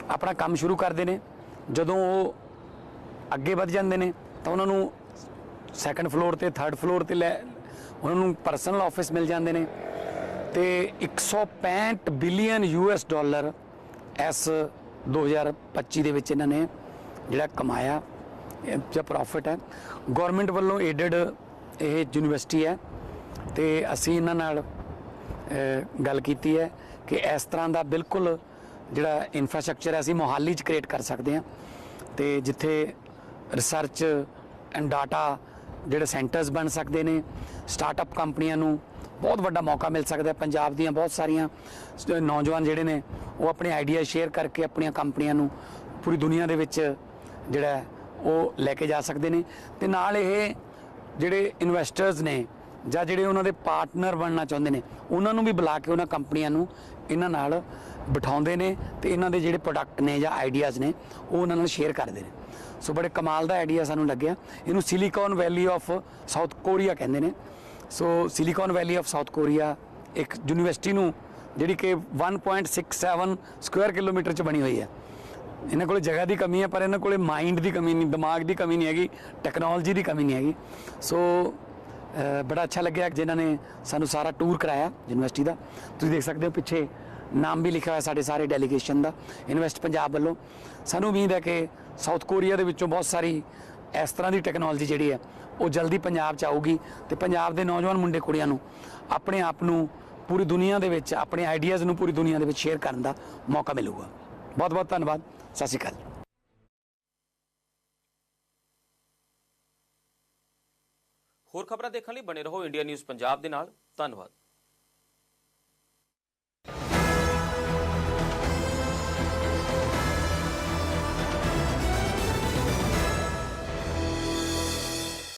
Speaker 10: ਆਪਣਾ ਕੰਮ ਸ਼ੁਰੂ ਕਰਦੇ ਨੇ। ਜਦੋਂ ਉਹ ਅੱਗੇ ਵੱਧ ਜਾਂਦੇ ਨੇ, ਤਾਂ ਉਹਨਾਂ ਨੂੰ ਸੈਕੰਡ ਫਲੋਰ ਤੇ ਥਰਡ ਫਲੋਰ ਤੇ ਲੈ, ਉਹਨਾਂ ਨੂੰ ਪਰਸਨਲ ਆਫਿਸ ਮਿਲ ਜਾਂਦੇ ਨੇ। ਤੇ 165 ਬਿਲੀਅਨ ਯੂਐਸ ਡਾਲਰ ਇਸ 2025 ਦੇ ਵਿੱਚ ਇਹਨਾਂ ਨੇ ਜਿਹੜਾ ਕਮਾਇਆ ਜਾਂ ਪ੍ਰੋਫਿਟ ਹੈ। ਗਵਰਨਮੈਂਟ ਵੱਲੋਂ ਏਡਡ ਇਹ ਯੂਨੀਵਰਸਿਟੀ ਹੈ ਤੇ ਅਸੀਂ ਇਹਨਾਂ ਨਾਲ ਗੱਲ ਕੀਤੀ ਹੈ ਕਿ ਇਸ ਤਰ੍ਹਾਂ ਦਾ ਬਿਲਕੁਲ ਜਿਹੜਾ ਇਨਫਰਾਸਟ੍ਰਕਚਰ ਹੈ ਅਸੀਂ ਮੋਹਾਲੀ 'ਚ ਕ੍ਰੀਏਟ ਕਰ ਸਕਦੇ ਹਾਂ ਤੇ ਜਿੱਥੇ ਰਿਸਰਚ ਐਂਡ ਡਾਟਾ ਜਿਹੜੇ ਸੈਂਟਰਸ ਬਣ ਸਕਦੇ ਨੇ ਸਟਾਰਟਅਪ ਕੰਪਨੀਆਂ ਨੂੰ ਬਹੁਤ ਵੱਡਾ ਮੌਕਾ ਮਿਲ ਸਕਦਾ ਹੈ। ਪੰਜਾਬ ਦੀਆਂ ਬਹੁਤ ਸਾਰੀਆਂ ਨੌਜਵਾਨ ਜਿਹੜੇ ਨੇ, ਉਹ ਆਪਣੇ ਆਈਡੀਆ ਸ਼ੇਅਰ ਕਰਕੇ ਆਪਣੀਆਂ ਕੰਪਨੀਆਂ ਨੂੰ ਪੂਰੀ ਦੁਨੀਆ ਦੇ ਵਿੱਚ ਜਿਹੜਾ ਉਹ ਲੈ ਕੇ ਜਾ ਸਕਦੇ ਨੇ। ਤੇ ਨਾਲ ਇਹ ਜਿਹੜੇ ਇਨਵੈਸਟਰਸ ਨੇ ਜਾਂ ਜਿਹੜੇ ਉਹਨਾਂ ਦੇ ਪਾਰਟਨਰ ਬਣਨਾ ਚਾਹੁੰਦੇ ਨੇ, ਉਹਨਾਂ ਨੂੰ ਵੀ ਬੁਲਾ ਕੇ ਉਹਨਾਂ ਕੰਪਨੀਆਂ ਨੂੰ ਇਹਨਾਂ ਨਾਲ ਬਿਠਾਉਂਦੇ ਨੇ ਤੇ ਇਹਨਾਂ ਦੇ ਜਿਹੜੇ ਪ੍ਰੋਡਕਟ ਨੇ ਜਾਂ ਆਈਡੀਆਜ਼ ਨੇ, ਉਹ ਉਹਨਾਂ ਨਾਲ ਸ਼ੇਅਰ ਕਰਦੇ ਨੇ। ਸੋ ਬੜੇ ਕਮਾਲ ਦਾ ਆਈਡੀਆ ਸਾਨੂੰ ਲੱਗਿਆ। ਇਹਨੂੰ Silicon Valley of South Korea ਕਹਿੰਦੇ ਨੇ। So Silicon Valley of South Korea ਇੱਕ ਯੂਨੀਵਰਸਿਟੀ ਨੂੰ ਜਿਹੜੀ ਕਿ 1.67 ਸਕੁਅਰ ਕਿਲੋਮੀਟਰ ਚ ਬਣੀ ਹੋਈ ਹੈ। ਇਹਨਾਂ ਕੋਲੇ ਜਗ੍ਹਾ ਦੀ ਕਮੀ ਹੈ, ਪਰ ਇਹਨਾਂ ਕੋਲੇ ਮਾਈਂਡ ਦੀ ਕਮੀ ਨਹੀਂ, ਦਿਮਾਗ ਦੀ ਕਮੀ ਨਹੀਂ ਹੈਗੀ ਟੈਕਨੋਲੋਜੀ ਦੀ ਕਮੀ ਨਹੀਂ ਹੈਗੀ। ਸੋ ਬੜਾ ਅੱਛਾ ਲੱਗਿਆ ਜਿਨ੍ਹਾਂ ਨੇ ਸਾਨੂੰ ਸਾਰਾ ਟੂਰ ਕਰਾਇਆ ਯੂਨੀਵਰਸਿਟੀ ਦਾ। ਤੁਸੀਂ ਦੇਖ ਸਕਦੇ ਹੋ ਪਿੱਛੇ ਨਾਮ ਵੀ ਲਿਖਿਆ ਹੋਇਆ ਸਾਡੇ ਸਾਰੇ ਡੈਲੀਗੇਸ਼ਨ ਦਾ ਇਨਵੈਸਟ ਪੰਜਾਬ ਵੱਲੋਂ। ਸਾਨੂੰ ਉਮੀਦ ਹੈ ਕਿ ਸਾਊਥ ਕੋਰੀਆ ਦੇ ਵਿੱਚੋਂ ਬਹੁਤ ਸਾਰੀ ਇਸ ਤਰ੍ਹਾਂ ਦੀ ਟੈਕਨੋਲੋਜੀ ਜਿਹੜੀ ਹੈ, ਉਹ ਜਲਦੀ ਪੰਜਾਬ ਚ ਆਊਗੀ ਤੇ ਪੰਜਾਬ ਦੇ ਨੌਜਵਾਨ ਮੁੰਡੇ ਕੁੜੀਆਂ ਨੂੰ ਆਪਣੇ ਆਪ ਨੂੰ ਪੂਰੀ ਦੁਨੀਆ ਦੇ ਵਿੱਚ, ਆਪਣੇ ਆਈਡੀਆਜ਼ ਨੂੰ ਪੂਰੀ ਦੁਨੀਆ ਦੇ ਵਿੱਚ ਸ਼ੇਅਰ ਕਰਨ ਦਾ ਮੌਕਾ ਮਿਲੂਗਾ। ਬਹੁਤ ਬਹੁਤ ਧੰਨਵਾਦ। ਸਤਿ ਸ਼੍ਰੀ ਅਕਾਲ।
Speaker 1: ਹੋਰ ਖਬਰਾਂ ਦੇਖਣ ਲਈ ਬਣੇ ਰਹੋ ਇੰਡੀਆ ਨਿਊਜ਼ ਪੰਜਾਬ ਦੇ ਨਾਲ। ਧੰਨਵਾਦ।